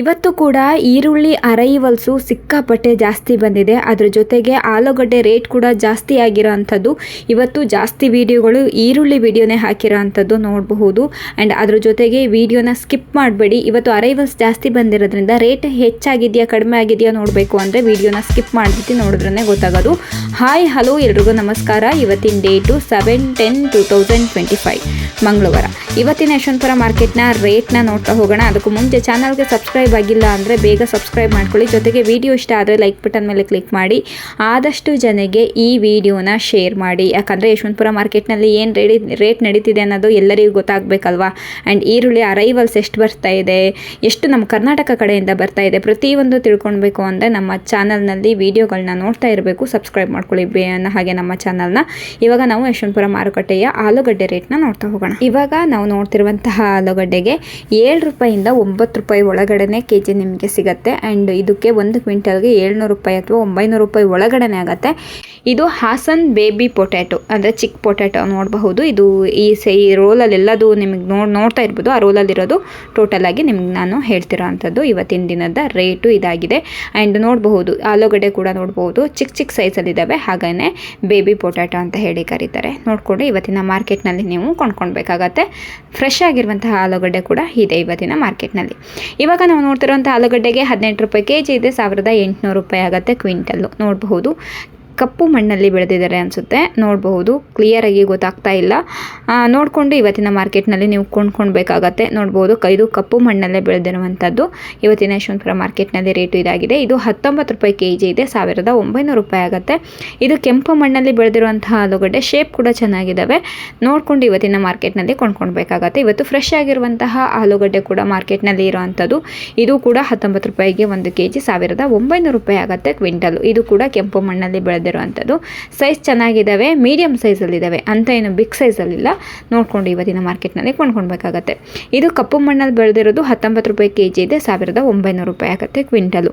ಇವತ್ತು ಕೂಡ ಈರುಳ್ಳಿ ಅರೈವಲ್ಸು ಸಿಕ್ಕಾಪಟ್ಟೆ ಜಾಸ್ತಿ ಬಂದಿದೆ. ಅದ್ರ ಜೊತೆಗೆ ಆಲೂಗಡ್ಡೆ ರೇಟ್ ಕೂಡ ಜಾಸ್ತಿ ಆಗಿರೋ ಅಂಥದ್ದು ಇವತ್ತು ಜಾಸ್ತಿ ವಿಡಿಯೋಗಳು ಈರುಳ್ಳಿ ವಿಡಿಯೋನೇ ಹಾಕಿರೋ ಅಂಥದ್ದು ನೋಡಬಹುದು. ಆ್ಯಂಡ್ ಅದ್ರ ಜೊತೆಗೆ ವಿಡಿಯೋನ ಸ್ಕಿಪ್ ಮಾಡಬೇಡಿ. ಇವತ್ತು ಅರೈವಲ್ಸ್ ಜಾಸ್ತಿ ಬಂದಿರೋದ್ರಿಂದ ರೇಟ್ ಹೆಚ್ಚಾಗಿದೆಯಾ, ಕಡಿಮೆ ಆಗಿದೆಯಾ ನೋಡಬೇಕು ಅಂದರೆ ವಿಡಿಯೋನ ಸ್ಕಿಪ್ ಮಾಡಿಬಿಟ್ಟು ನೋಡಿದ್ರೇ ಗೊತ್ತಾಗೋದು. ಹಾಯ್, ಹಲೋ, ಎಲ್ರಿಗೂ ನಮಸ್ಕಾರ. ಇವತ್ತಿನ date seven ten two thousand twenty five ಮಂಗಳವಾರ. ಇವತ್ತಿನ ಯಶವಂತಪುರ ಮಾರ್ಕೆಟ್ನ ರೇಟ್ನ ನೋಡ್ತಾ ಹೋಗೋಣ. ಅದಕ್ಕೂ ಮುಂಚೆ ಚಾನಲ್ಗೆ ಸಬ್ಸ್ಕ್ರೈಬ್ ಆಗಿಲ್ಲ ಅಂದರೆ ಬೇಗ ಸಬ್ಸ್ಕ್ರೈಬ್ ಮಾಡ್ಕೊಳ್ಳಿ. ಜೊತೆಗೆ ವಿಡಿಯೋ ಇಷ್ಟ ಆದರೆ ಲೈಕ್ ಬಟನ್ ಮೇಲೆ ಕ್ಲಿಕ್ ಮಾಡಿ. ಆದಷ್ಟು ಜನಗೆ ಈ ವಿಡಿಯೋನ ಶೇರ್ ಮಾಡಿ. ಯಾಕಂದರೆ ಯಶವಂತಪುರ ಮಾರ್ಕೆಟ್ನಲ್ಲಿ ಏನು ರೇಡಿ ರೇಟ್ ನಡೀತಿದೆ ಅನ್ನೋದು ಎಲ್ಲರಿಗೂ ಗೊತ್ತಾಗಬೇಕಲ್ವಾ? ಆ್ಯಂಡ್ ಈರುಳ್ಳಿ ಅರೈವಲ್ಸ್ ಎಷ್ಟು ಬರ್ತಾ ಇದೆ? ಎಷ್ಟು ನಮ್ಮ ಕರ್ನಾಟಕ ಕಡೆಯಿಂದ ಬರ್ತಾ ಇದೆ? ಪ್ರತಿಯೊಂದು ತಿಳ್ಕೊಳ್ಬೇಕು ಅಂದರೆ ನಮ್ಮ ಚಾನಲ್ನಲ್ಲಿ ವಿಡಿಯೋಗಳನ್ನ ನೋಡ್ತಾ ಇರಬೇಕು. ಸಬ್ಸ್ಕ್ರೈಬ್ ಮಾಡ್ಕೊಳ್ಳಿ ಬೇ ಹಾಗೆ ನಮ್ಮ ಚಾನಲ್ನ ಇವಾಗ ನಾವು ಯಶವಂತಪುರ ಮಾರುಕಟ್ಟೆಯ ಆಲೂಗಡ್ಡೆ ರೇಟ್ನ ನೋಡ್ತಾ ಹೋಗೋಣ. ಇವಾಗ ನಾವು ನೋಡ್ತಿರುವಂತಹ ಆಲೂಗಡ್ಡೆಗೆ ಏಳು ರೂಪಾಯಿಂದ ಒಂಬತ್ತು ರೂಪಾಯಿ ಒಳಗಡೆನೆ ಕೆ ಜಿ ನಿಮಗೆ ಸಿಗುತ್ತೆ. ಆ್ಯಂಡ್ ಇದಕ್ಕೆ ಒಂದು ಕ್ವಿಂಟಲ್ಗೆ ಏಳ್ನೂರು ರೂಪಾಯಿ ಅಥವಾ ಒಂಬೈನೂರು ರೂಪಾಯಿ ಒಳಗಡೆನೇ ಆಗುತ್ತೆ. ಇದು ಹಾಸನ್ ಬೇಬಿ ಪೊಟ್ಯಾಟೊ, ಅಂದರೆ ಚಿಕ್ಕ ಪೊಟ್ಯಾಟೊ ನೋಡಬಹುದು. ಇದು ಈ ಸೈ, ಈ ರೋಲಲ್ಲಿ ಎಲ್ಲದು ನಿಮಗೆ ನೋಡಿ ನೋಡ್ತಾ ಇರ್ಬೋದು. ಆ ರೋಲಲ್ಲಿರೋದು ಟೋಟಲ್ ಆಗಿ ನಿಮ್ಗೆ ನಾನು ಹೇಳ್ತಿರೋ ಅಂಥದ್ದು ಇವತ್ತಿನ ದಿನದ ರೇಟು ಇದಾಗಿದೆ. ಆ್ಯಂಡ್ ನೋಡಬಹುದು, ಆಲೂಗಡ್ಡೆ ಕೂಡ ನೋಡಬಹುದು. ಚಿಕ್ಕ ಚಿಕ್ಕ ಸೈಜಲ್ಲಿದ್ದಾವೆ. ಹಾಗೆಯೇ ಬೇಬಿ ಪೊಟ್ಯಾಟೊ ಅಂತ ಹೇಳಿ ಕರೀತಾರೆ. ನೋಡಿಕೊಂಡು ಇವತ್ತಿನ ಮಾರ್ಕೆಟ್ನಲ್ಲಿ ನೀವು ಕೊಂಡ್ಕೊಳ್ಬೇಕಾಗತ್ತೆ. ಫ್ರೆಶ್ ಆಗಿರುವಂತಹ ಆಲೂಗಡ್ಡೆ ಕೂಡ ಇದೆ ಇವತ್ತಿನ ಮಾರ್ಕೆಟ್ನಲ್ಲಿ. ಇವಾಗ ನಾವು ನೋಡ್ತಿರುವಂಥ ಆಲೂಗಡ್ಡೆಗೆ ಹದಿನೆಂಟು ರೂಪಾಯಿ ಕೆ ಜಿ ಇದೆ. ಸಾವಿರದ ಎಂಟುನೂರು ರೂಪಾಯಿ ಆಗುತ್ತೆ ಕ್ವಿಂಟಲ್ಲು. ನೋಡಬಹುದು. ಕಪ್ಪು ಮಣ್ಣಲ್ಲಿ ಬೆಳೆದಿದ್ದಾರೆ ಅನಿಸುತ್ತೆ. ನೋಡಬಹುದು. ಕ್ಲಿಯರಾಗಿ ಗೊತ್ತಾಗ್ತಾ ಇಲ್ಲ. ನೋಡಿಕೊಂಡು ಇವತ್ತಿನ ಮಾರ್ಕೆಟ್ನಲ್ಲಿ ನೀವು ಕೊಂಡ್ಕೊಳ್ಬೇಕಾಗತ್ತೆ. ನೋಡ್ಬೋದು ಇದು ಕಪ್ಪು ಮಣ್ಣಲ್ಲೇ ಬೆಳೆದಿರುವಂಥದ್ದು. ಇವತ್ತಿನ ಯಶವಂತಪುರ ಮಾರ್ಕೆಟ್ನಲ್ಲಿ ರೇಟು ಇದಾಗಿದೆ. ಇದು ಹತ್ತೊಂಬತ್ತು ರೂಪಾಯಿ ಕೆ ಜಿ ಇದೆ, ಸಾವಿರದ ಒಂಬೈನೂರು ರೂಪಾಯಿ ಆಗುತ್ತೆ. ಇದು ಕೆಂಪು ಮಣ್ಣಲ್ಲಿ ಬೆಳೆದಿರುವಂತಹ ಆಲೂಗಡ್ಡೆ ಶೇಪ್ ಕೂಡ ಚೆನ್ನಾಗಿದ್ದಾವೆ ನೋಡಿಕೊಂಡು ಇವತ್ತಿನ ಮಾರ್ಕೆಟ್ನಲ್ಲಿ ಕೊಂಡ್ಕೊಳ್ಬೇಕಾಗತ್ತೆ. ಇವತ್ತು ಫ್ರೆಶ್ ಆಗಿರುವಂತಹ ಆಲೂಗಡ್ಡೆ ಕೂಡ ಮಾರ್ಕೆಟ್ನಲ್ಲಿ ಇರುವಂಥದ್ದು. ಇದು ಕೂಡ ಹತ್ತೊಂಬತ್ತು ರೂಪಾಯಿಗೆ ಒಂದು ಕೆ ಜಿ ಸಾವಿರದ ಒಂಬೈನೂರು ರೂಪಾಯಿ ಆಗುತ್ತೆ ಕ್ವಿಂಟಲ್. ಇದು ಕೂಡ ಕೆಂಪು ಮಣ್ಣಲ್ಲಿ ಬೆಳೆದಿರುವಂಥದ್ದು ಸೈಜ್ ಚೆನ್ನಾಗಿದ್ದಾವೆ ಮೀಡಿಯಮ್ ಸೈಜಲ್ಲಿದ್ದಾವೆ ಅಂತ ಏನು ಬಿಗ್ ಸೈಜಲ್ಲಿಲ್ಲ ನೋಡ್ಕೊಂಡು ಇವತ್ತಿನ ಮಾರ್ಕೆಟ್ನಲ್ಲಿ ಕೊಂಡ್ಕೊಳ್ಬೇಕಾಗತ್ತೆ. ಇದು ಕಪ್ಪು ಮಣ್ಣಲ್ಲಿ ಬೆಳೆದಿರೋದು ಹತ್ತೊಂಬತ್ತು ರೂಪಾಯಿ ಕೆ ಜಿ ಇದೆ, ಸಾವಿರದ ಒಂಬೈನೂರು ರೂಪಾಯಿ ಆಗುತ್ತೆ ಕ್ವಿಂಟಲು.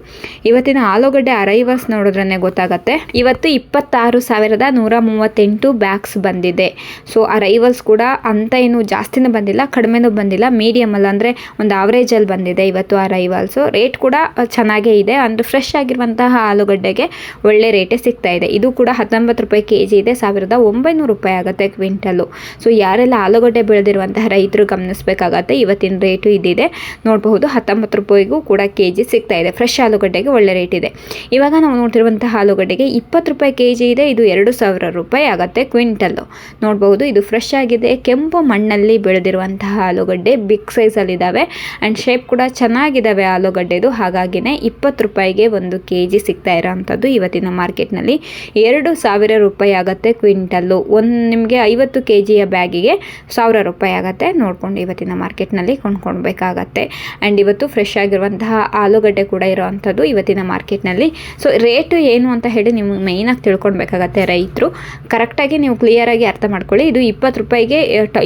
ಇವತ್ತಿನ ಆಲೂಗಡ್ಡೆ ಅರೈವಲ್ಸ್ ನೋಡಿದ್ರೇ ಗೊತ್ತಾಗುತ್ತೆ. ಇವತ್ತು ಇಪ್ಪತ್ತಾರು ಸಾವಿರದ ನೂರ ಮೂವತ್ತೆಂಟು ಬ್ಯಾಗ್ಸ್ ಬಂದಿದೆ. ಸೊ ಅರೈವಲ್ಸ್ ಕೂಡ ಅಂತ ಏನು ಜಾಸ್ತಿನೂ ಬಂದಿಲ್ಲ, ಕಡಿಮೆನೂ ಬಂದಿಲ್ಲ ಮೀಡಿಯಮ್ ಅಲ್ಲ ಅಂದರೆ ಒಂದು ಆವ್ರೇಜಲ್ಲಿ ಬಂದಿದೆ ಇವತ್ತು ಅರೈವಲ್ಸು ರೇಟ್ ಕೂಡ ಚೆನ್ನಾಗೇ ಇದೆ. ಅಂದರೆ ಫ್ರೆಶ್ ಆಗಿರುವಂತಹ ಆಲೂಗಡ್ಡೆಗೆ ಒಳ್ಳೆ ರೇಟೇ ಸಿಗ್ತಾ ಇದೆ. ಇದು. ಕೂಡ ಹತ್ತೊಂಬತ್ತು ರೂಪಾಯಿ ಕೆ ಜಿ ಇದೆ. ಸಾವಿರದ ಒಂಬೈನೂರು ರೂಪಾಯಿ ಆಗುತ್ತೆ ಕ್ವಿಂಟಲು. ಸೊ, ಯಾರೆಲ್ಲ ಆಲೂಗಡ್ಡೆ ಬೆಳೆದಿರುವಂತಹ ರೈತರು ಗಮನಿಸಬೇಕಾಗತ್ತೆ, ಇವತ್ತಿನ ರೇಟು ಇದಿದೆ. ನೋಡಬಹುದು, ಹತ್ತೊಂಬತ್ತು ರೂಪಾಯಿಗೂ ಕೂಡ ಕೆ ಜಿ ಸಿಗ್ತಾ ಇದೆ. ಫ್ರೆಶ್ ಆಲೂಗಡ್ಡೆಗೆ ಒಳ್ಳೆ ರೇಟ್ ಇದೆ. ಇವಾಗ ನಾವು ನೋಡ್ತಿರುವಂತಹ ಆಲೂಗಡ್ಡೆಗೆ ಇಪ್ಪತ್ತು ರೂಪಾಯಿ ಕೆ ಜಿ ಇದೆ. ಇದು ಎರಡು ಸಾವಿರ ರೂಪಾಯಿ ಆಗುತ್ತೆ ಕ್ವಿಂಟಲ್ಲು ನೋಡಬಹುದು, ಇದು ಫ್ರೆಶ್ ಆಗಿದೆ. ಕೆಂಪು ಮಣ್ಣಲ್ಲಿ ಬೆಳೆದಿರುವಂತಹ ಆಲೂಗಡ್ಡೆ ಬಿಗ್ ಸೈಜಲ್ಲಿದ್ದಾವೆ ಆ್ಯಂಡ್ ಶೇಪ್ ಕೂಡ ಚೆನ್ನಾಗಿದ್ದಾವೆ ಆಲೂಗಡ್ಡೆದು. ಹಾಗಾಗಿನೇ ಇಪ್ಪತ್ತು ರೂಪಾಯಿಗೆ ಒಂದು ಕೆ ಜಿ ಸಿಗ್ತಾ ಇರೋವಂಥದ್ದು ಇವತ್ತಿನ ಮಾರ್ಕೆಟ್ನಲ್ಲಿ. ಎರಡು ಸಾವಿರ ರೂಪಾಯಿ ಆಗುತ್ತೆ ಕ್ವಿಂಟಲ್ಲು. ಒಂದು ನಿಮಗೆ ಐವತ್ತು ಕೆ ಜಿಯ ಬ್ಯಾಗಿಗೆ ಸಾವಿರ ರೂಪಾಯಿ ಆಗುತ್ತೆ. ನೋಡ್ಕೊಂಡು ಇವತ್ತಿನ ಮಾರ್ಕೆಟ್ನಲ್ಲಿ ಕೊಂಡ್ಕೊಳ್ಬೇಕಾಗತ್ತೆ. ಆ್ಯಂಡ್ ಇವತ್ತು ಫ್ರೆಶ್ ಆಗಿರುವಂತಹ ಆಲೂಗಡ್ಡೆ ಕೂಡ ಇರೋವಂಥದ್ದು ಇವತ್ತಿನ ಮಾರ್ಕೆಟ್ನಲ್ಲಿ. ಸೊ ರೇಟು ಏನು ಅಂತ ಹೇಳಿ ನಿಮಗೆ ಮೇಯ್ನಾಗಿ ತಿಳ್ಕೊಳ್ಬೇಕಾಗತ್ತೆ ರೈತರು. ಕರೆಕ್ಟಾಗಿ ನೀವು ಕ್ಲಿಯರಾಗಿ ಅರ್ಥ ಮಾಡ್ಕೊಳ್ಳಿ. ಇದು ಇಪ್ಪತ್ತು ರೂಪಾಯಿಗೆ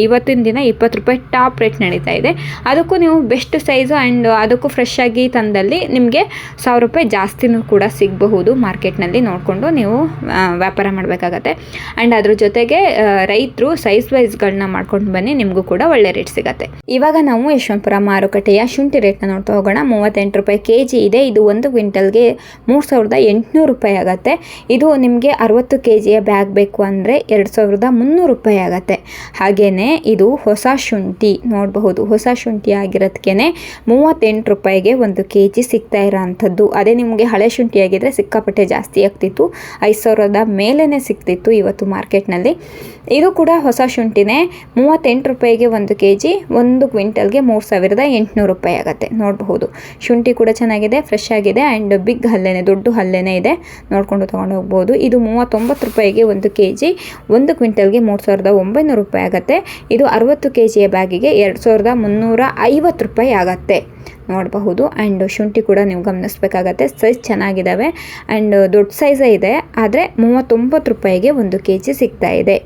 ಇವತ್ತಿನ ದಿನ ಇಪ್ಪತ್ತು ರೂಪಾಯಿ ಟಾಪ್ ರೇಟ್ ನಡೀತಾ ಇದೆ. ಅದಕ್ಕೂ ನೀವು ಬೆಸ್ಟ್ ಸೈಜು ಆ್ಯಂಡ್ ಅದಕ್ಕೂ ಫ್ರೆಶ್ ಆಗಿ ತಂದಲ್ಲಿ ನಿಮಗೆ ಸಾವಿರ ರೂಪಾಯಿ ಜಾಸ್ತಿನೂ ಕೂಡ ಸಿಗಬಹುದು ಮಾರ್ಕೆಟ್ನಲ್ಲಿ ನೋಡಿಕೊಂಡು ನೀವು ಆ, ವ್ಯಾಪಾರ ಮಾಡಬೇಕಾಗತ್ತೆ. ಆ್ಯಂಡ್ ಅದ್ರ ಜೊತೆಗೆ ರೈತರು ಸೈಜ್ ವೈಸ್ಗಳನ್ನ ಮಾಡ್ಕೊಂಡು ಬನ್ನಿ ನಿಮಗೂ ಕೂಡ ಒಳ್ಳೆ ರೇಟ್ ಸಿಗತ್ತೆ. ಇವಾಗ ನಾವು ಯಶವಂತಪುರ ಮಾರುಕಟ್ಟೆಯ ಶುಂಠಿ ರೇಟ್ನ ನೋಡ್ತಾ ಹೋಗೋಣ. ಮೂವತ್ತೆಂಟು ರೂಪಾಯಿ ಕೆ ಜಿ ಇದೆ. ಇದು ಒಂದು ಕ್ವಿಂಟಲ್ಗೆ ಮೂರು ಸಾವಿರದ ಎಂಟುನೂರು ರೂಪಾಯಿ ಆಗುತ್ತೆ. ಇದು ನಿಮಗೆ ಅರವತ್ತು ಕೆ ಜಿಯ ಬ್ಯಾಗ್ ಬೇಕು ಅಂದರೆ ಎರಡು ಸಾವಿರದ ಮುನ್ನೂರು ರೂಪಾಯಿ ಆಗುತ್ತೆ. ಹಾಗೆಯೇ ಇದು ಹೊಸ ಶುಂಠಿ ನೋಡಬಹುದು. ಹೊಸ ಶುಂಠಿ ಆಗಿರೋದಕ್ಕೆ ಮೂವತ್ತೆಂಟು ರೂಪಾಯಿಗೆ ಒಂದು ಕೆ ಜಿ ಸಿಗ್ತಾ ಇರೋ ಅಂಥದ್ದು ಅದೇ ನಿಮಗೆ ಹಳೆ ಶುಂಠಿ ಆಗಿದ್ದರೆ ಸಿಕ್ಕಾಪಟ್ಟೆ ಜಾಸ್ತಿ ಆಗ್ತಿತ್ತು. ಐದು ಸಾವಿರದ ಮೇಲೇ ಸಿಗ್ತಿತ್ತು ಇವತ್ತು ಮಾರ್ಕೆಟ್ನಲ್ಲಿ. ಇದು ಕೂಡ ಹೊಸ ಶುಂಠಿನೇ. ಮೂವತ್ತೆಂಟು ರೂಪಾಯಿಗೆ ಒಂದು ಕೆ ಜಿ ಒಂದು ಕ್ವಿಂಟಲ್ಗೆ ಮೂರು ಸಾವಿರದ ಎಂಟುನೂರು ರೂಪಾಯಿ ಆಗುತ್ತೆ. ನೋಡಬಹುದು. ಶುಂಠಿ ಕೂಡ ಚೆನ್ನಾಗಿದೆ ಫ್ರೆಶ್ ಆಗಿದೆ ಆ್ಯಂಡ್ ಬಿಗ್ ಹಲ್ಲೆನೇ, ದೊಡ್ಡ ಹಲ್ಲೆನೇ ಇದೆ. ನೋಡಿಕೊಂಡು ತೊಗೊಂಡು ಹೋಗ್ಬೋದು. ಇದು ಮೂವತ್ತೊಂಬತ್ತು ರೂಪಾಯಿಗೆ ಒಂದು ಕೆ ಜಿ ಒಂದು ಕ್ವಿಂಟಲ್ಗೆ ಮೂರು ಸಾವಿರದ ಒಂಬೈನೂರು ರೂಪಾಯಿ ಆಗುತ್ತೆ. ಇದು ಅರವತ್ತು ಕೆ ಜಿಯ ಬ್ಯಾಗಿಗೆ ಎರಡು ಸಾವಿರದ ಮುನ್ನೂರ ಐವತ್ತು ರೂಪಾಯಿ ಆಗುತ್ತೆ. ನೋಡಬಹುದು. ಆ್ಯಂಡ್ ಶುಂಠಿ ಕೂಡ ನೀವು ಗಮನಿಸಬೇಕಾಗತ್ತೆ. ಸೈಜ್ ಚೆನ್ನಾಗಿದ್ದಾವೆ ಆ್ಯಂಡ್ ದೊಡ್ಡ ಸೈಜೇ ಇದೆ. ಆದರೆ ಮೂವತ್ತೊಂಬತ್ತು ರೂಪಾಯಿಗೆ ಒಂದು ಕೆ ಜಿ ಸಿಗ್ತಾ ಇದೆ.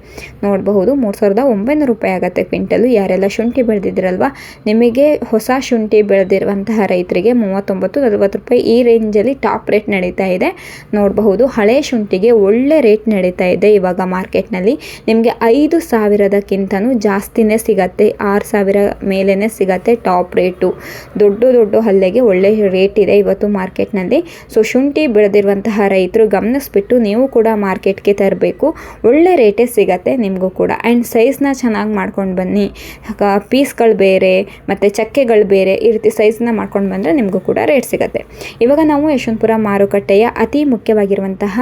ನೋಡಬಹುದು. ಮೂರು ಸಾವಿರದ ಒಂಬೈನೂರು ರೂಪಾಯಿ ಆಗುತ್ತೆ ಕ್ವಿಂಟಲು. ಯಾರೆಲ್ಲ ಶುಂಠಿ ಬೆಳೆದಿದ್ದೀರಲ್ವ? ನಿಮಗೆ ಹೊಸ ಶುಂಠಿ ಬೆಳೆದಿರುವಂತಹ ರೈತರಿಗೆ ಮೂವತ್ತೊಂಬತ್ತು, ನಲವತ್ತು ರೂಪಾಯಿ ಈ ರೇಂಜಲ್ಲಿ ಟಾಪ್ ರೇಟ್ ನಡೀತಾ ಇದೆ. ನೋಡಬಹುದು. ಹಳೆ ಶುಂಠಿಗೆ ಒಳ್ಳೆ ರೇಟ್ ನಡೀತಾ ಇದೆ ಇವಾಗ ಮಾರ್ಕೆಟ್ನಲ್ಲಿ ನಿಮಗೆ ಐದು ಸಾವಿರದಕ್ಕಿಂತನೂ ಜಾಸ್ತಿನೇ ಸಿಗತ್ತೆ. ಆರು ಸಾವಿರ ಮೇಲೇ ಸಿಗತ್ತೆ ಟಾಪ್ ರೇಟು ದೊಡ್ಡ ದೊಡ್ಡ ಹಲ್ಲೆಗೆ ಒಳ್ಳೆ ರೇಟ್ ಇದೆ ಇವತ್ತು ಮಾರ್ಕೆಟ್ನಲ್ಲಿ ಸೊ ಶುಂಠಿ ಬೆಳೆದಿರುವಂತಹ ರೈತರು ಗಮನಿಸ್ಬಿಟ್ಟು ನೀವು ಕೂಡ ಮಾರ್ಕೆಟ್ಗೆ ತರಬೇಕು. ಒಳ್ಳೆ ರೇಟೇ ಸಿಗತ್ತೆ ನಿಮಗೂ ಕೂಡ. ಆ್ಯಂಡ್ ಸೈಜ್ನ ಚೆನ್ನಾಗಿ ಮಾಡ್ಕೊಂಡು ಬನ್ನಿ. ಪೀಸ್ಗಳು ಬೇರೆ, ಮತ್ತು ಚಕ್ಕೆಗಳು ಬೇರೆ, ಈ ರೀತಿ ಸೈಜ್ನ ಮಾಡ್ಕೊಂಡು ಬಂದರೆ ನಿಮಗೂ ಕೂಡ ರೇಟ್ ಸಿಗುತ್ತೆ. ಇವಾಗ ನಾವು ಯಶವಂತಪುರ ಮಾರುಕಟ್ಟೆಯ ಅತಿ ಮುಖ್ಯವಾಗಿರುವಂತಹ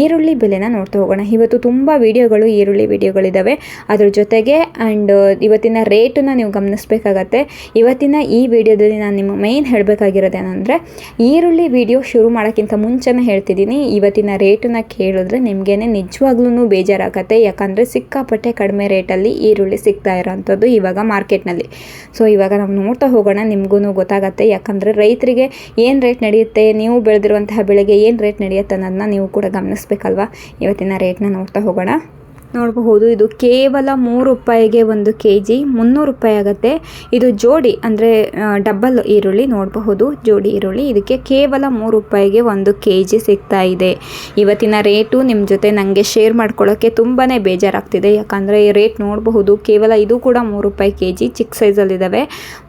ಈರುಳ್ಳಿ ಬೆಲೆನ ನೋಡ್ತಾ ಹೋಗೋಣ. ಇವತ್ತು ತುಂಬ ವಿಡಿಯೋಗಳು, ಈರುಳ್ಳಿ ವಿಡಿಯೋಗಳಿದ್ದಾವೆ ಅದ್ರ ಜೊತೆಗೆ ಆ್ಯಂಡ್ ಇವತ್ತಿನ ರೇಟನ್ನ ನೀವು ಗಮನಿಸಬೇಕಾಗತ್ತೆ. ಇವತ್ತಿನ ಈ ವಿಡಿಯೋದಲ್ಲಿ ನಾನು ನಿಮ್ಮ ಮೇಯ್ನ್ ಹೇಳಬೇಕಾಗಿರೋದೇನೆಂದರೆ ಈರುಳ್ಳಿ ವಿಡಿಯೋ ಶುರು ಮಾಡೋಕ್ಕಿಂತ ಮುಂಚೆನೇ ಹೇಳ್ತಿದ್ದೀನಿ. ಇವತ್ತಿನ ರೇಟನ್ನು ಕೇಳಿದ್ರೆ ನಿಮಗೇನೆ ನಿಜವಾಗ್ಲೂ ಬೇಜಾರಾಗತ್ತೆ. ಯಾಕಂದರೆ ಸಿಕ್ಕಾಪಟ್ಟೆ ಕಡಿಮೆ ರೇಟಲ್ಲಿ ಈರುಳ್ಳಿ ಸಿಗ್ತಾ ಇರೋಂಥದ್ದು ಇವಾಗ ಮಾರ್ಕೆಟ್ನಲ್ಲಿ ಸೊ ಇವಾಗ ನಾವು ನೋಡ್ತಾ ಹೋಗೋಣ ನಿಮಗೂ ಗೊತ್ತಾಗತ್ತೆ. ಯಾಕಂದರೆ ರೈತರಿಗೆ ಏನು ರೇಟ್ ನಡೆಯುತ್ತೆ, ನೀವು ಬೆಳೆದಿರುವಂತಹ ಬೆಳೆಗೆ ಏನು ರೇಟ್ ನಡೆಯುತ್ತೆ ಅನ್ನೋದನ್ನ ನೀವು ಕೂಡ ಗಮನಿಸ್ಬೇಕಲ್ವಾ? ಇವತ್ತಿನ ರೇಟ್ನ ನೋಡ್ತಾ ಹೋಗೋಣ. ನೋಡಬಹುದು. ಇದು ಕೇವಲ ಮೂರು ರೂಪಾಯಿಗೆ ಒಂದು ಕೆ ಜಿ ಮುನ್ನೂರು ರೂಪಾಯಿ ಆಗುತ್ತೆ. ಇದು ಜೋಡಿ, ಅಂದರೆ ಡಬ್ಬಲ್ ಈರುಳ್ಳಿ ನೋಡಬಹುದು. ಜೋಡಿ ಈರುಳ್ಳಿ. ಇದಕ್ಕೆ ಕೇವಲ ಮೂರು ರೂಪಾಯಿಗೆ ಒಂದು ಕೆ ಜಿ ಸಿಗ್ತಾ ಇದೆ. ಇವತ್ತಿನ ರೇಟು ನಿಮ್ಮ ಜೊತೆ ನನಗೆ ಶೇರ್ ಮಾಡ್ಕೊಳ್ಳೋಕ್ಕೆ ತುಂಬಾ ಬೇಜಾರಾಗ್ತಿದೆ. ಯಾಕಂದರೆ ರೇಟ್ ನೋಡಬಹುದು. ಕೇವಲ ಇದು ಕೂಡ ಮೂರು ರೂಪಾಯಿ ಕೆ ಜಿ ಚಿಕ್ಕ ಸೈಜಲ್ಲಿದ್ದಾವೆ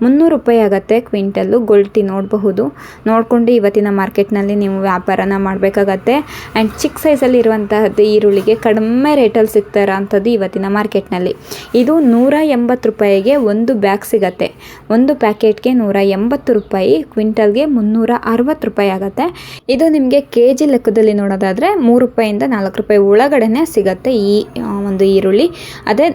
ಮುನ್ನೂರು ರೂಪಾಯಿ ಆಗುತ್ತೆ ಕ್ವಿಂಟಲ್ಲು ಗೊಲ್ಟಿ ನೋಡಬಹುದು. ನೋಡಿಕೊಂಡು ಇವತ್ತಿನ ಮಾರ್ಕೆಟ್ನಲ್ಲಿ ನೀವು ವ್ಯಾಪಾರನ ಮಾಡಬೇಕಾಗತ್ತೆ. ಆ್ಯಂಡ್ ಚಿಕ್ಕ ಸೈಜಲ್ಲಿ ಇರುವಂತಹದ್ದು ಈರುಳ್ಳಿಗೆ ಕಡಿಮೆ ರೇಟಲ್ಲಿ ಸಿಗ್ತಾ ಅಂಥದ್ದು ಇವತ್ತಿನ ಮಾರ್ಕೆಟ್ನಲ್ಲಿ. ಇದು ನೂರ ಎಂಬತ್ತು ರೂಪಾಯಿಗೆ ಒಂದು ಬ್ಯಾಗ್ ಸಿಗತ್ತೆ. ಒಂದು ಪ್ಯಾಕೆಟ್ಗೆ ನೂರ ಎಂಬತ್ತು ರೂಪಾಯಿ, ಕ್ವಿಂಟಲ್ಗೆ ಮುನ್ನೂರ ಅರವತ್ತು ರೂಪಾಯಿ ಆಗುತ್ತೆ. ಇದು ನಿಮಗೆ ಕೆ ಜಿ ಲೆಕ್ಕದಲ್ಲಿ ನೋಡೋದಾದರೆ ಮೂರು ರೂಪಾಯಿಂದ ನಾಲ್ಕು ರೂಪಾಯಿ ಒಳಗಡೆನೆ ಸಿಗತ್ತೆ ಈ ಒಂದು ಈರುಳ್ಳಿ. ಅದೇ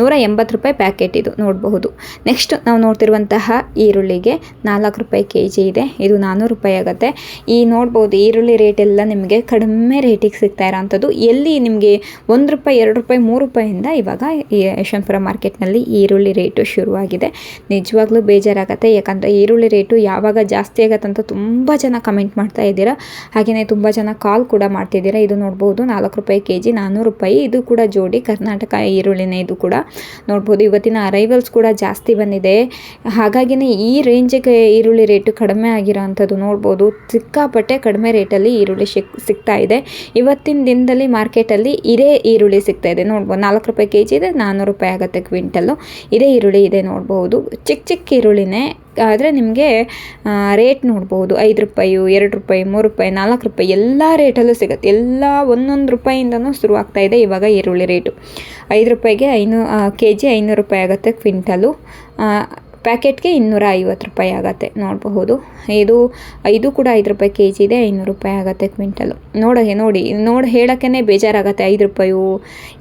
ನೂರ ಎಂಬತ್ತು ರೂಪಾಯಿ ಪ್ಯಾಕೆಟ್ ಇದು ನೋಡಬಹುದು. ನೆಕ್ಸ್ಟ್ ನಾವು ನೋಡ್ತಿರುವಂತಹ ಈರುಳ್ಳಿಗೆ ನಾಲ್ಕು ರೂಪಾಯಿ ಕೆ ಜಿ ಇದೆ. ಇದು ನಾನ್ನೂರು ರೂಪಾಯಿ ಆಗುತ್ತೆ. ಈ ನೋಡ್ಬೋದು ಈರುಳ್ಳಿ ರೇಟ್ ಎಲ್ಲ ನಿಮಗೆ ಕಡಿಮೆ ರೇಟಿಗೆ ಸಿಗ್ತಾ ಇರೋಂಥದ್ದು. ಎಲ್ಲಿ ನಿಮಗೆ ಒಂದು ರೂಪಾಯಿ, ಎರಡು ರೂಪಾಯಿ, ಮೂರು ರೂಪಾಯಿಂದ ಇವಾಗ ಈ ಯಶವಂತಪುರ ಮಾರ್ಕೆಟ್ನಲ್ಲಿ ಈರುಳ್ಳಿ ರೇಟು ಶುರುವಾಗಿದೆ. ನಿಜವಾಗ್ಲೂ ಬೇಜಾರಾಗುತ್ತೆ. ಯಾಕಂದರೆ ಈರುಳ್ಳಿ ರೇಟು ಯಾವಾಗ ಜಾಸ್ತಿ ಆಗತ್ತೆ ಅಂತ ತುಂಬ ಜನ ಕಮೆಂಟ್ ಮಾಡ್ತಾ ಇದ್ದೀರಾ. ಹಾಗೆಯೇ ತುಂಬ ಜನ ಕಾಲ್ ಕೂಡ ಮಾಡ್ತಿದ್ದೀರಾ ಇದು ನೋಡ್ಬೋದು, ನಾಲ್ಕು ರೂಪಾಯಿ ಕೆ ಜಿ ರೂಪಾಯಿ. ಇದು ಕೂಡ ಜೋಡಿ ಕರ್ನಾಟಕ ಈರುಳ್ಳಿನೇ ಇದು ಕೂಡ. ನೋಡ್ಬೋದು, ಇವತ್ತಿನ ಅರೈವಲ್ಸ್ ಕೂಡ ಜಾಸ್ತಿ ಬಂದಿದೆ. ಹಾಗಾಗಿನೇ ಈ ರೇಂಜಿಗೆ ಈರುಳ್ಳಿ ರೇಟು ಕಡಿಮೆ ಆಗಿರೋ ಅಂಥದ್ದು ನೋಡ್ಬೋದು. ಸಿಕ್ಕಾಪಟ್ಟೆ ಕಡಿಮೆ ರೇಟಲ್ಲಿ ಈರುಳ್ಳಿ ಸಿಕ್, ಸಿಗ್ತಾ ಇದೆ. ಇವತ್ತಿನ ದಿನದಲ್ಲಿ ಮಾರ್ಕೆಟಲ್ಲಿ ಇದೇ ಈರುಳ್ಳಿ ಸಿಗ್ತಾ ಇದೆ ನೋಡ್ಬೋದು. ನಾಲ್ಕು ರೂಪಾಯಿ ಕೆ ಜಿ ಇದೆ, ನಾನ್ನೂರು ರೂಪಾಯಿ ಆಗುತ್ತೆ ಕ್ವಿಂಟಲ್ಲು ಇದೇ ಈರುಳ್ಳಿ ಇದೆ ನೋಡ್ಬೋದು. ಚಿಕ್ಕ ಚಿಕ್ಕ ಈರುಳ್ಳಿನೇ, ಆದರೆ ನಿಮಗೆ ರೇಟ್ ನೋಡ್ಬೋದು. ಐದು ರೂಪಾಯಿ, ಎರಡು ರೂಪಾಯಿ, ಮೂರು ರೂಪಾಯಿ, ನಾಲ್ಕು ರೂಪಾಯಿ, ಎಲ್ಲ ರೇಟಲ್ಲೂ ಸಿಗುತ್ತೆ. ಎಲ್ಲ ಒಂದೊಂದು ರೂಪಾಯಿಂದನೂ ಶುರು ಇದೆ ಇವಾಗ ಈರುಳ್ಳಿ ರೇಟು ಐದು ರೂಪಾಯಿಗೆ ಐನೂ ಕೆ ಜಿ ಐನೂರು ರೂಪಾಯಿ ಆಗುತ್ತೆ ಕ್ವಿಂಟಲು ಪ್ಯಾಕೆಟ್ಗೆ ಇನ್ನೂರ ಐವತ್ತು ರೂಪಾಯಿ ಆಗುತ್ತೆ. ನೋಡಬಹುದು. ಇದು ಇದು ಕೂಡ ಐದು ರೂಪಾಯಿ ಕೆ ಜಿ ಇದೆ ಐನೂರು ರೂಪಾಯಿ ಆಗುತ್ತೆ ಕ್ವಿಂಟಲು. ನೋಡೋಕೆ ನೋಡಿ ನೋಡಿ ಹೇಳೋಕ್ಕೇ ಬೇಜಾರಾಗತ್ತೆ. ಐದು ರೂಪಾಯಿ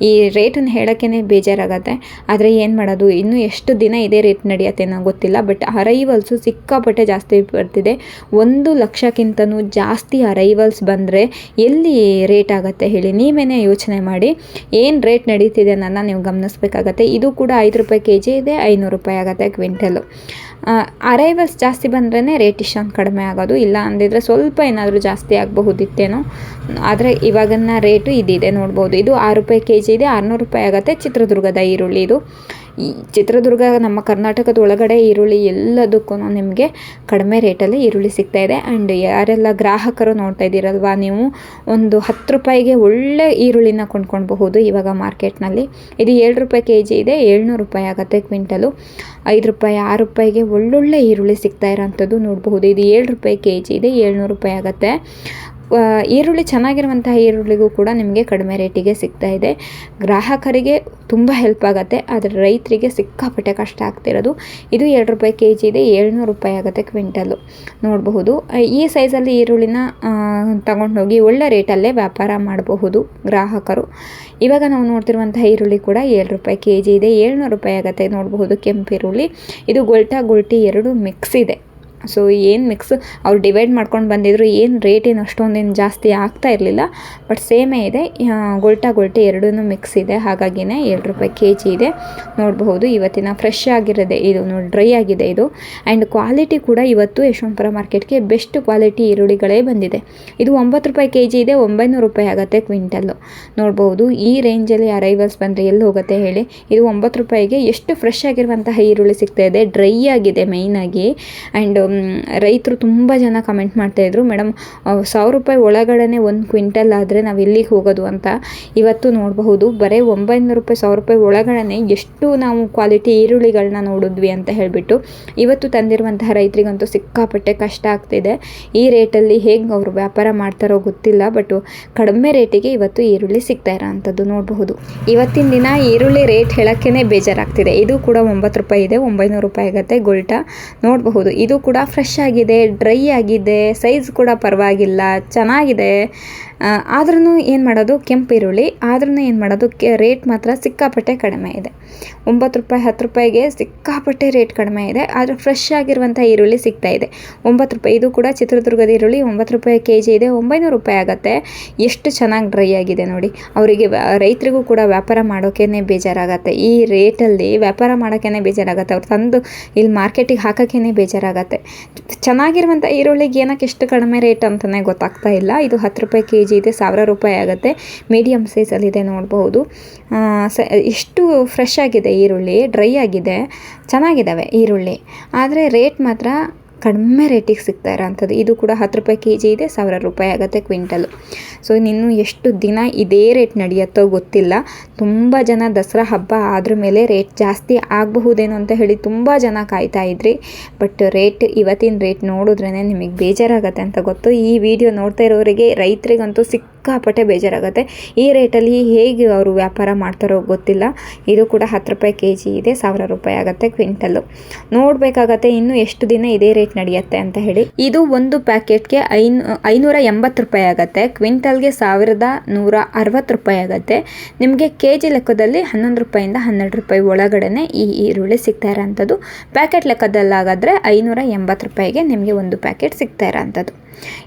ಈ ರೇಟನ್ನು ಹೇಳೋಕ್ಕೇ ಬೇಜಾರಾಗತ್ತೆ. ಆದರೆ ಏನು ಮಾಡೋದು? ಇನ್ನೂ ಎಷ್ಟು ದಿನ ಇದೇ ರೇಟ್ ನಡೆಯುತ್ತೆ ನಂಗೆ ಗೊತ್ತಿಲ್ಲ. ಬಟ್ ಅರೈವಲ್ಸು ಸಿಕ್ಕಾಪಟ್ಟೆ ಜಾಸ್ತಿ ಬರ್ತಿದೆ. ಒಂದು ಲಕ್ಷಕ್ಕಿಂತನೂ ಜಾಸ್ತಿ ಅರೈವಲ್ಸ್ ಬಂದರೆ ಎಲ್ಲಿ ರೇಟ್ ಆಗುತ್ತೆ ಹೇಳಿ ನೀವೇ ಯೋಚನೆ ಮಾಡಿ. ಏನು ರೇಟ್ ನಡೀತಿದೆ ಅನ್ನೋದನ್ನ ನೀವು ಗಮನಿಸ್ಬೇಕಾಗತ್ತೆ. ಇದು ಕೂಡ ಐದು ರೂಪಾಯಿ ಕೆ ಜಿ ಇದೆ, ಐನೂರು ರೂಪಾಯಿ ಆಗುತ್ತೆ ಕ್ವಿಂಟಲು. ಅರೈವಲ್ಸ್ ಜಾಸ್ತಿ ಬಂದ್ರೇ ರೇಟ್ ಇಷ್ಟೊಂದು ಕಡಿಮೆ ಆಗೋದು. ಇಲ್ಲ ಅಂದಿದ್ರೆ ಸ್ವಲ್ಪ ಏನಾದರೂ ಜಾಸ್ತಿ ಆಗಬಹುದಿತ್ತೇನೋ. ಆದರೆ ಇವಾಗನ್ನ ರೇಟು ಇದಿದೆ ನೋಡ್ಬೋದು. ಇದು ಆರು ರೂಪಾಯಿ ಕೆ ಜಿ ಇದೆ, ಆರುನೂರು ರೂಪಾಯಿ ಆಗುತ್ತೆ ಚಿತ್ರದುರ್ಗದ ಈರುಳ್ಳಿ ಇದು. ಈ ಚಿತ್ರದುರ್ಗ ನಮ್ಮ ಕರ್ನಾಟಕದ ಒಳಗಡೆ ಈರುಳ್ಳಿ ಎಲ್ಲದಕ್ಕೂ ನಿಮಗೆ ಕಡಿಮೆ ರೇಟಲ್ಲಿ ಈರುಳ್ಳಿ ಸಿಗ್ತಾ ಇದೆ. ಆ್ಯಂಡ್ ಯಾರೆಲ್ಲ ಗ್ರಾಹಕರು ನೋಡ್ತಾ ಇದ್ದೀರಲ್ವಾ, ನೀವು ಒಂದು ಹತ್ತು ರೂಪಾಯಿಗೆ ಒಳ್ಳೆ ಈರುಳ್ಳಿನ ಕೊಂಡ್ಕೊಳ್ಬಹುದು ಇವಾಗ ಮಾರ್ಕೆಟ್ನಲ್ಲಿ. ಇದು ಏಳು ರೂಪಾಯಿ ಕೆ ಜಿ ಇದೆ, ಏಳ್ನೂರು ರೂಪಾಯಿ ಆಗುತ್ತೆ ಕ್ವಿಂಟಲು. ಐದು ರೂಪಾಯಿ, ಆರು ರೂಪಾಯಿಗೆ ಒಳ್ಳೊಳ್ಳೆ ಈರುಳ್ಳಿ ಸಿಗ್ತಾ ಇರೋಂಥದ್ದು ನೋಡಬಹುದು. ಇದು ಏಳು ರೂಪಾಯಿ ಕೆ ಜಿ ಇದೆ, ಏಳ್ನೂರು ರೂಪಾಯಿ ಆಗುತ್ತೆ. ಈರುಳ್ಳಿ ಚೆನ್ನಾಗಿರುವಂತಹ ಈರುಳ್ಳಿಗೂ ಕೂಡ ನಿಮಗೆ ಕಡಿಮೆ ರೇಟಿಗೆ ಸಿಗ್ತಾ ಇದೆ. ಗ್ರಾಹಕರಿಗೆ ತುಂಬ ಹೆಲ್ಪ್ ಆಗುತ್ತೆ, ಆದರೆ ರೈತರಿಗೆ ಸಿಕ್ಕಾಪಟ್ಟೆ ಕಷ್ಟ ಆಗ್ತಿರೋದು. ಇದು ಎರಡು ರೂಪಾಯಿ ಕೆ ಜಿ ಇದೆ, ಏಳ್ನೂರು ರೂಪಾಯಿ ಆಗುತ್ತೆ ಕ್ವಿಂಟಲ್ಲು. ನೋಡಬಹುದು. ಈ ಸೈಜಲ್ಲಿ ಈರುಳ್ಳಿನ ತಗೊಂಡು ಹೋಗಿ ಒಳ್ಳೆ ರೇಟಲ್ಲೇ ವ್ಯಾಪಾರ ಮಾಡಬಹುದು ಗ್ರಾಹಕರು. ಇವಾಗ ನಾವು ನೋಡ್ತಿರುವಂತಹ ಈರುಳ್ಳಿ ಕೂಡ ಏಳು ರೂಪಾಯಿ ಕೆ ಜಿ ಇದೆ, ಏಳ್ನೂರು ರೂಪಾಯಿ ಆಗುತ್ತೆ. ನೋಡಬಹುದು ಕೆಂಪು ಈರುಳ್ಳಿ. ಇದು ಗೊಲ್ಟಾ ಗೊಲ್ಟಿ ಎರಡು ಮಿಕ್ಸ್ ಇದೆ. ಸೊ ಏನು ಮಿಕ್ಸ್ ಅವ್ರು ಡಿವೈಡ್ ಮಾಡ್ಕೊಂಡು ಬಂದಿದ್ರು, ಏನು ರೇಟ್ ಏನು ಅಷ್ಟೊಂದೇನು ಜಾಸ್ತಿ ಆಗ್ತಾ ಇರಲಿಲ್ಲ. ಬಟ್ ಸೇಮೇ ಇದೆ. ಗೊಲ್ಟಾ ಗೊಲ್ಟಿ ಎರಡೂ ಮಿಕ್ಸ್ ಇದೆ. ಹಾಗಾಗಿನೇ ಎರಡು ರೂಪಾಯಿ ಕೆ ಜಿ ಇದೆ. ನೋಡಬಹುದು, ಇವತ್ತಿನ ಫ್ರೆಶ್ ಆಗಿರೋದೆ ಇದು. ನೋಡಿ ಡ್ರೈ ಆಗಿದೆ ಇದು. ಆ್ಯಂಡ್ ಕ್ವಾಲಿಟಿ ಕೂಡ ಇವತ್ತು ಯಶವಂತಪುರ ಮಾರ್ಕೆಟ್ಗೆ ಬೆಸ್ಟ್ ಕ್ವಾಲಿಟಿ ಈರುಳ್ಳಿಗಳೇ ಬಂದಿದೆ. ಇದು ಒಂಬತ್ತು ರೂಪಾಯಿ ಕೆ ಜಿ ಇದೆ, ಒಂಬೈನೂರು ರೂಪಾಯಿ ಆಗುತ್ತೆ ಕ್ವಿಂಟಲ್ಲು. ನೋಡಬಹುದು, ಈ ರೇಂಜಲ್ಲಿ ಅರೈವಲ್ಸ್ ಬಂದರೆ ಎಲ್ಲಿ ಹೋಗುತ್ತೆ ಹೇಳಿ. ಇದು ಒಂಬತ್ತು ರೂಪಾಯಿಗೆ ಎಷ್ಟು ಫ್ರೆಶ್ ಆಗಿರುವಂತಹ ಈರುಳ್ಳಿ ಸಿಗ್ತಾ ಇದೆ. ಡ್ರೈ ಆಗಿದೆ ಮೇಯ್ನಾಗಿ ಆ್ಯಂಡ್ ರೈತರು ತುಂಬ ಜನ ಕಮೆಂಟ್ ಮಾಡ್ತಾಯಿದ್ರು ಮೇಡಮ್ ಸಾವಿರ ರೂಪಾಯಿ ಒಳಗಡೆ ಒಂದು ಕ್ವಿಂಟಲ್ ಆದರೆ ನಾವು ಎಲ್ಲಿಗೆ ಹೋಗೋದು ಅಂತ ಇವತ್ತು ನೋಡಬಹುದು. ಬರೀ ಒಂಬೈನೂರು ರೂಪಾಯಿ, ಸಾವಿರ ರೂಪಾಯಿ ಒಳಗಡೆ ಎಷ್ಟು ನಾವು ಕ್ವಾಲಿಟಿ ಈರುಳ್ಳಿಗಳನ್ನ ನೋಡಿದ್ವಿ ಅಂತ ಹೇಳಿಬಿಟ್ಟು ಇವತ್ತು ತಂದಿರುವಂತಹ ರೈತರಿಗಂತೂ ಸಿಕ್ಕಾಪಟ್ಟೆ ಕಷ್ಟ ಆಗ್ತಿದೆ. ಈ ರೇಟಲ್ಲಿ ಹೇಗೆ ಅವರು ವ್ಯಾಪಾರ ಮಾಡ್ತಾರೋ ಗೊತ್ತಿಲ್ಲ, ಬಟ್ ಕಡಿಮೆ ರೇಟಿಗೆ ಇವತ್ತು ಈರುಳ್ಳಿ ಸಿಗ್ತಾ ಇರೋ ಅಂಥದ್ದು ನೋಡಬಹುದು. ಇವತ್ತಿನ ದಿನ ಈರುಳ್ಳಿ ರೇಟ್ ಹೇಳೋಕ್ಕೇ ಬೇಜಾರಾಗ್ತಿದೆ. ಇದು ಕೂಡ ಒಂಬತ್ತು ರೂಪಾಯಿ ಇದೆ, ಒಂಬೈನೂರು ರೂಪಾಯಿ ಆಗುತ್ತೆ ಗೊಲ್ಟ. ನೋಡಬಹುದು. ಇದು ಕೂಡ ಫ್ರೆಶ್ ಆಗಿದೆ ಡ್ರೈ ಆಗಿದೆ ಸೈಜ್ ಕೂಡ ಪರವಾಗಿಲ್ಲ ಚೆನ್ನಾಗಿದೆ. ಆದ್ರೂ ಏನು ಮಾಡೋದು? ಕೆಂಪು ಈರುಳ್ಳಿ. ಆದ್ರೂ ಏನು ಮಾಡೋದು? ಕೆ, ರೇಟ್ ಮಾತ್ರ ಸಿಕ್ಕಾಪಟ್ಟೆ ಕಡಿಮೆ ಇದೆ. ಒಂಬತ್ತು ರೂಪಾಯಿ, ಹತ್ತು ರೂಪಾಯಿಗೆ ಸಿಕ್ಕಾಪಟ್ಟೆ ರೇಟ್ ಕಡಿಮೆ ಇದೆ. ಆದರೆ ಫ್ರೆಶ್ ಆಗಿರುವಂಥ ಈರುಳ್ಳಿ ಸಿಗ್ತಾ ಇದೆ. ಒಂಬತ್ತು ರೂಪಾಯಿ, ಇದು ಕೂಡ ಚಿತ್ರದುರ್ಗದ ಈರುಳ್ಳಿ. ಒಂಬತ್ತು ರೂಪಾಯಿ ಕೆ ಜಿ ಇದೆ. ಒಂಬೈನೂರು ರೂಪಾಯಿ ಆಗುತ್ತೆ. ಎಷ್ಟು ಚೆನ್ನಾಗಿ ಡ್ರೈ ಆಗಿದೆ ನೋಡಿ. ಅವರಿಗೆ ರೈತರಿಗೂ ಕೂಡ ವ್ಯಾಪಾರ ಮಾಡೋಕ್ಕೇ ಬೇಜಾರಾಗತ್ತೆ. ಈ ರೇಟಲ್ಲಿ ವ್ಯಾಪಾರ ಮಾಡೋಕ್ಕೇ ಬೇಜಾರಾಗುತ್ತೆ. ಅವ್ರು ತಂದು ಇಲ್ಲಿ ಮಾರ್ಕೆಟಿಗೆ ಹಾಕೋಕ್ಕೇ ಬೇಜಾರಾಗತ್ತೆ. ಚೆನ್ನಾಗಿರುವಂಥ ಈರುಳ್ಳಿಗೆ ಏನಕ್ಕೆ ಎಷ್ಟು ಕಡಿಮೆ ರೇಟ್ ಅಂತಲೇ ಗೊತ್ತಾಗ್ತಾ ಇಲ್ಲ. ಇದು ಹತ್ತು ರೂಪಾಯಿ ಕೆ ಇದೆ, ಸಾವಿರ ರೂಪಾಯಿ ಆಗುತ್ತೆ. ಮೀಡಿಯಮ್ ಸೈಜಲ್ಲಿದೆ ನೋಡಬಹುದು. ಸ, ಇಷ್ಟು ಫ್ರೆಶ್ ಆಗಿದೆ ಈರುಳ್ಳಿ ಡ್ರೈ ಆಗಿದೆ ಚೆನ್ನಾಗಿದ್ದಾವೆ ಈರುಳ್ಳಿ. ಆದರೆ ರೇಟ್ ಮಾತ್ರ ಕಡಿಮೆ ರೇಟಿಗೆ ಸಿಗ್ತಾ ಇರೋಂಥದ್ದು. ಇದು ಕೂಡ ಹತ್ತು ರೂಪಾಯಿ ಕೆ ಜಿ ಇದೆ, ಸಾವಿರ ರೂಪಾಯಿ ಆಗುತ್ತೆ ಕ್ವಿಂಟಲು. ಸೊ ಇನ್ನು ಎಷ್ಟು ದಿನ ಇದೇ ರೇಟ್ ನಡೆಯುತ್ತೋ ಗೊತ್ತಿಲ್ಲ. ತುಂಬ ಜನ ದಸರಾ ಹಬ್ಬ ಆದ್ರ ಮೇಲೆ ರೇಟ್ ಜಾಸ್ತಿ ಆಗಬಹುದೇನೋ ಅಂತ ಹೇಳಿ ತುಂಬ ಜನ ಕಾಯ್ತಾ ಇದ್ರಿ. ಬಟ್ ರೇಟ್, ಇವತ್ತಿನ ರೇಟ್ ನೋಡಿದ್ರೇ ನಿಮಗೆ ಬೇಜಾರಾಗತ್ತೆ ಅಂತ ಗೊತ್ತು. ಈ ವಿಡಿಯೋ ನೋಡ್ತಾ ಇರೋರಿಗೆ, ರೈತರಿಗಂತೂ ಸಿಕ್ಕಾಪಟ್ಟೆ ಬೇಜಾರಾಗುತ್ತೆ. ಈ ರೇಟಲ್ಲಿ ಹೇಗೆ ಅವರು ವ್ಯಾಪಾರ ಮಾಡ್ತಾರೋ ಗೊತ್ತಿಲ್ಲ. ಇದು ಕೂಡ ಹತ್ತು ರೂಪಾಯಿ ಕೆ ಜಿ ಇದೆ, ಸಾವಿರ ರೂಪಾಯಿ ಆಗುತ್ತೆ ಕ್ವಿಂಟಲ್ಲು. ನೋಡಬೇಕಾಗತ್ತೆ ಇನ್ನು ಎಷ್ಟು ದಿನ ಇದೇ ರೇಟ್ ನಡೆಯುತ್ತೆ ಅಂತ ಹೇಳಿ. ಇದು ಒಂದು ಪ್ಯಾಕೆಟ್ಗೆ ಐನೂ, ಐನೂರ ಎಂಬತ್ತು ರೂಪಾಯಿ ಆಗುತ್ತೆ. ಕ್ವಿಂಟಲ್ಗೆ ಸಾವಿರದ ನೂರ ಅರವತ್ತು ರೂಪಾಯಿ ಆಗುತ್ತೆ. ನಿಮಗೆ ಕೆ ಜಿ ಲೆಕ್ಕದಲ್ಲಿ ಹನ್ನೊಂದು ರೂಪಾಯಿಂದ ಹನ್ನೆರಡು ರೂಪಾಯಿ ಒಳಗಡೆ ಈ ಈರುಳ್ಳಿ ಸಿಗ್ತಾ ಇರೋಂಥದ್ದು. ಪ್ಯಾಕೆಟ್ ಲೆಕ್ಕದಲ್ಲಾಗಾದರೆ ಐನೂರ ಎಂಬತ್ತು ರೂಪಾಯಿಗೆ ನಿಮಗೆ ಒಂದು ಪ್ಯಾಕೆಟ್ ಸಿಗ್ತಾ ಇರೋಂಥದ್ದು.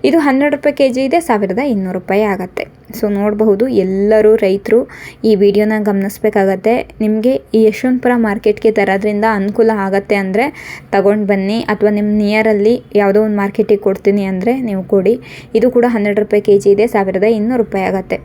ಇದು ಹನ್ನೆರಡು ರೂಪಾಯಿ ಕೆ ಜಿ ಇದೆ ಸಾವಿರದ ಇನ್ನೂರು ರೂಪಾಯಿ ಆಗುತ್ತೆ. ಸೊ ನೋಡಬಹುದು, ಎಲ್ಲರೂ ರೈತರು ಈ ವಿಡಿಯೋನ ಗಮನಿಸ್ಬೇಕಾಗತ್ತೆ. ನಿಮಗೆ ಈ ಯಶವಂತಪುರ ಮಾರ್ಕೆಟ್ಗೆ ತರೋದ್ರಿಂದ ಅನುಕೂಲ ಆಗತ್ತೆ ಅಂದರೆ ತಗೊಂಡು ಬನ್ನಿ, ಅಥವಾ ನಿಮ್ಮ ನಿಯರಲ್ಲಿ ಯಾವುದೋ ಒಂದು ಮಾರ್ಕೆಟಿಗೆ ಕೊಡ್ತೀನಿ ಅಂದರೆ ನೀವು ಕೊಡಿ. ಇದು ಕೂಡ ಹನ್ನೆರಡು ರೂಪಾಯಿ ಕೆ ಜಿ ಇದೆ, ಸಾವಿರದ ಇನ್ನೂರು ರೂಪಾಯಿ ಆಗುತ್ತೆ.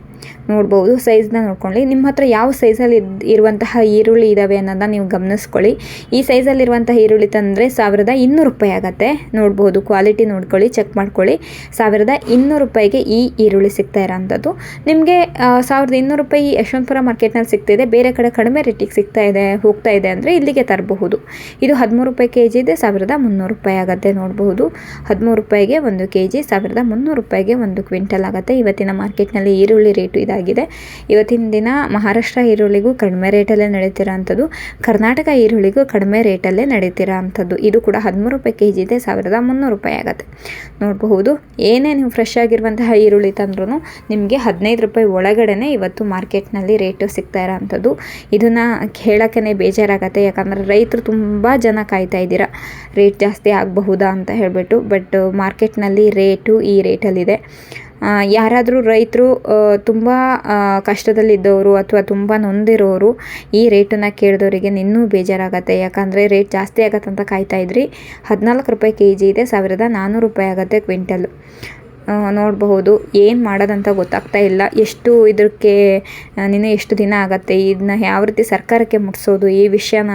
ನೋಡ್ಬೋದು ಸೈಜ್ನ ನೋಡ್ಕೊಳ್ಳಿ. ನಿಮ್ಮ ಹತ್ರ ಯಾವ ಸೈಜಲ್ಲಿ ಇರುವಂತಹ ಈರುಳ್ಳಿ ಇದ್ದಾವೆ ಅನ್ನೋದನ್ನ ನೀವು ಗಮನಿಸ್ಕೊಳ್ಳಿ. ಈ ಸೈಜಲ್ಲಿರುವಂತಹ ಈರುಳ್ಳಿ ತಂದರೆ ಸಾವಿರದ ಇನ್ನೂರು ರೂಪಾಯಿ ಆಗುತ್ತೆ. ನೋಡ್ಬೋದು ಕ್ವಾಲಿಟಿ ನೋಡ್ಕೊಳ್ಳಿ ಚೆಕ್ ಮಾಡ್ಕೊಳ್ಳಿ. ಸಾವಿರದ ಇನ್ನೂರು ರೂಪಾಯಿಗೆ ಈ ಈರುಳ್ಳಿ ಸಿಗ್ತಾ ಇರೋಂಥದ್ದು. ನಿಮಗೆ ಸಾವಿರದ ಇನ್ನೂರು ರೂಪಾಯಿ ಯಶವಂತಪುರ ಮಾರ್ಕೆಟ್ನಲ್ಲಿ ಸಿಗ್ತಿದೆ. ಬೇರೆ ಕಡೆ ಕಡಿಮೆ ರೇಟಿಗೆ ಸಿಗ್ತಾ ಇದೆ, ಹೋಗ್ತಾ ಇದೆ ಅಂದರೆ ಇಲ್ಲಿಗೆ ತರಬಹುದು. ಇದು ಹದಿಮೂರು ರೂಪಾಯಿ ಕೆ ಜಿ ಇದೆ, ಸಾವಿರದ ಮುನ್ನೂರು ರೂಪಾಯಿ ಆಗುತ್ತೆ ನೋಡಬಹುದು. ಹದಿಮೂರು ರೂಪಾಯಿಗೆ ಒಂದು ಕೆ ಜಿ ಸಾವಿರದ ಮುನ್ನೂರು ರೂಪಾಯಿಗೆ ಒಂದು ಕ್ವಿಂಟಲ್ ಆಗುತ್ತೆ. ಇವತ್ತಿನ ಮಾರ್ಕೆಟ್ನಲ್ಲಿ ಈರುಳ್ಳಿ ರೇಟು ಇದಾಗಿದೆ. ಇವತ್ತಿನ ದಿನ ಮಹಾರಾಷ್ಟ್ರ ಈರುಳ್ಳಿಗೂ ಕಡಿಮೆ ರೇಟಲ್ಲೇ ನಡೀತಿರೋ ಅಂಥದ್ದು ಕರ್ನಾಟಕ ಈರುಳ್ಳಿಗೂ ಕಡಿಮೆ ರೇಟಲ್ಲೇ ನಡೀತಿರೋ ಅಂಥದ್ದು ಇದು ಕೂಡ ಹದಿಮೂರು ರೂಪಾಯಿ ಕೆ ಜಿ ಇದೆ, ಸಾವಿರದ ಮುನ್ನೂರು ರೂಪಾಯಿ ಆಗುತ್ತೆ. ನೋಡಬಹುದು. ಏನೇ ನೀವು ಫ್ರೆಶ್ ಆಗಿರುವಂತಹ ಈರುಳ್ಳಿ ತಂದ್ರೂ ನಿಮಗೆ ಹದಿನೈದು ರೂಪಾಯಿ ಒಳಗಡೆ ಇವತ್ತು ಮಾರ್ಕೆಟ್ನಲ್ಲಿ ರೇಟು ಸಿಗ್ತಾ ಇರೋ ಅಂಥದ್ದು ಇದನ್ನು ಹೇಳೋಕ್ಕೇ ಬೇಜಾರಾಗತ್ತೆ. ಯಾಕಂದರೆ ರೈತರು ತುಂಬ ಜನ ಕಾಯ್ತಾ ಇದ್ದೀರಾ. ರೇಟ್ ಜಾಸ್ತಿ ಆಗಬಹುದಾ ಅಂತ ಹೇಳಿಬಿಟ್ಟು, ಬಟ್ ಮಾರ್ಕೆಟ್ನಲ್ಲಿ ರೇಟು ಈ ರೇಟಲ್ಲಿದೆ. ಯಾರಾದರೂ ರೈತರು ತುಂಬ ಕಷ್ಟದಲ್ಲಿದ್ದವರು ಅಥವಾ ತುಂಬ ನೊಂದಿರೋರು ಈ ರೇಟನ್ನು ಕೇಳಿದವರಿಗೆ ಇನ್ನೂ ಬೇಜಾರಾಗತ್ತೆ. ಯಾಕಂದರೆ ರೇಟ್ ಜಾಸ್ತಿ ಆಗತ್ತಂತ ಅಂತ ಕಾಯ್ತಾ ಇದ್ರಿ. ಹದಿನಾಲ್ಕು ರೂಪಾಯಿ ಕೆ ಜಿ ಇದೆ, ಸಾವಿರದ ನಾನ್ನೂರು ರೂಪಾಯಿ ಆಗುತ್ತೆ ಕ್ವಿಂಟಲ್ಲು ನೋಡಬಹುದು. ಏನು ಮಾಡೋದಂತ ಗೊತ್ತಾಗ್ತಾ ಇಲ್ಲ. ಎಷ್ಟು ಇದಕ್ಕೆ ನಿನ್ನೆ ಎಷ್ಟು ದಿನ ಆಗುತ್ತೆ ಇದನ್ನ ಯಾವ ರೀತಿ ಸರ್ಕಾರಕ್ಕೆ ಮುಟ್ಟಿಸೋದು ಈ ವಿಷಯನ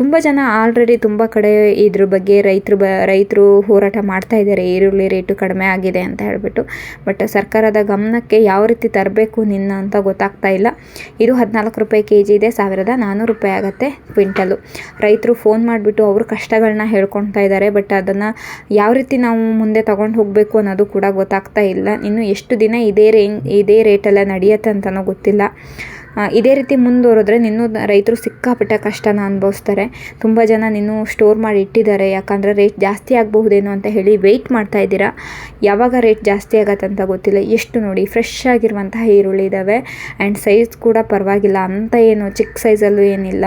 ತುಂಬ ಜನ ಆಲ್ರೆಡಿ ತುಂಬ ಕಡೆ ಇದ್ರ ಬಗ್ಗೆ ರೈತರು ಬ, ರೈತರು ಹೋರಾಟ ಮಾಡ್ತಾ ಇದ್ದಾರೆ. ಈರುಳ್ಳಿ ರೇಟು ಕಡಿಮೆ ಆಗಿದೆ ಅಂತ ಹೇಳಿಬಿಟ್ಟು. ಬಟ್ ಸರ್ಕಾರದ ಗಮನಕ್ಕೆ ಯಾವ ರೀತಿ ತರಬೇಕು ನಿನ್ನ ಅಂತ ಗೊತ್ತಾಗ್ತಾ ಇಲ್ಲ. ಇದು ಹದಿನಾಲ್ಕು ರೂಪಾಯಿ ಕೆ ಜಿ ಇದೆ, ಸಾವಿರದ ನಾನ್ನೂರು ರೂಪಾಯಿ ಆಗುತ್ತೆ ಕ್ವಿಂಟಲು. ರೈತರು ಫೋನ್ ಮಾಡಿಬಿಟ್ಟು ಅವರು ಕಷ್ಟಗಳನ್ನ ಹೇಳ್ಕೊಳ್ತಾ ಇದ್ದಾರೆ. ಬಟ್ ಅದನ್ನು ಯಾವ ರೀತಿ ನಾವು ಮುಂದೆ ತಗೊಂಡು ಹೋಗಬೇಕು ಅನ್ನೋ ಅನ್ನೋದು ಕೂಡ ಗೊತ್ತಾಗ್ತಾ ಇಲ್ಲ. ಇನ್ನು ಎಷ್ಟು ದಿನ ಇದೇ ರೇಂಜ್ ಇದೇ ರೇಟೆಲ್ಲ ನಡೆಯುತ್ತೆ ಅಂತಲೂ ಗೊತ್ತಿಲ್ಲ. ಇದೇ ರೀತಿ ಮುಂದುವರೆದ್ರೆ ನಿನ್ನೂ ರೈತರು ಸಿಕ್ಕಾಪಟ್ಟೆ ಕಷ್ಟನ ಅನುಭವಿಸ್ತಾರೆ. ತುಂಬ ಜನ ನೀನು ಸ್ಟೋರ್ ಮಾಡಿ ಇಟ್ಟಿದ್ದಾರೆ. ಯಾಕಂದರೆ ರೇಟ್ ಜಾಸ್ತಿ ಆಗಬಹುದೇನೋ ಅಂತ ಹೇಳಿ ವೆಯ್ಟ್ ಮಾಡ್ತಾ ಇದ್ದೀರಾ? ಯಾವಾಗ ರೇಟ್ ಜಾಸ್ತಿ ಆಗತ್ತೆ ಅಂತ ಗೊತ್ತಿಲ್ಲ. ಎಷ್ಟು ನೋಡಿ ಫ್ರೆಶ್ ಆಗಿರುವಂತಹ ಈರುಳ್ಳಿ ಇದ್ದಾವೆ ಆ್ಯಂಡ್ ಸೈಜ್ ಕೂಡ ಪರವಾಗಿಲ್ಲ. ಅಂತ ಏನು ಚಿಕ್ಕ ಸೈಜಲ್ಲೂ ಏನಿಲ್ಲ.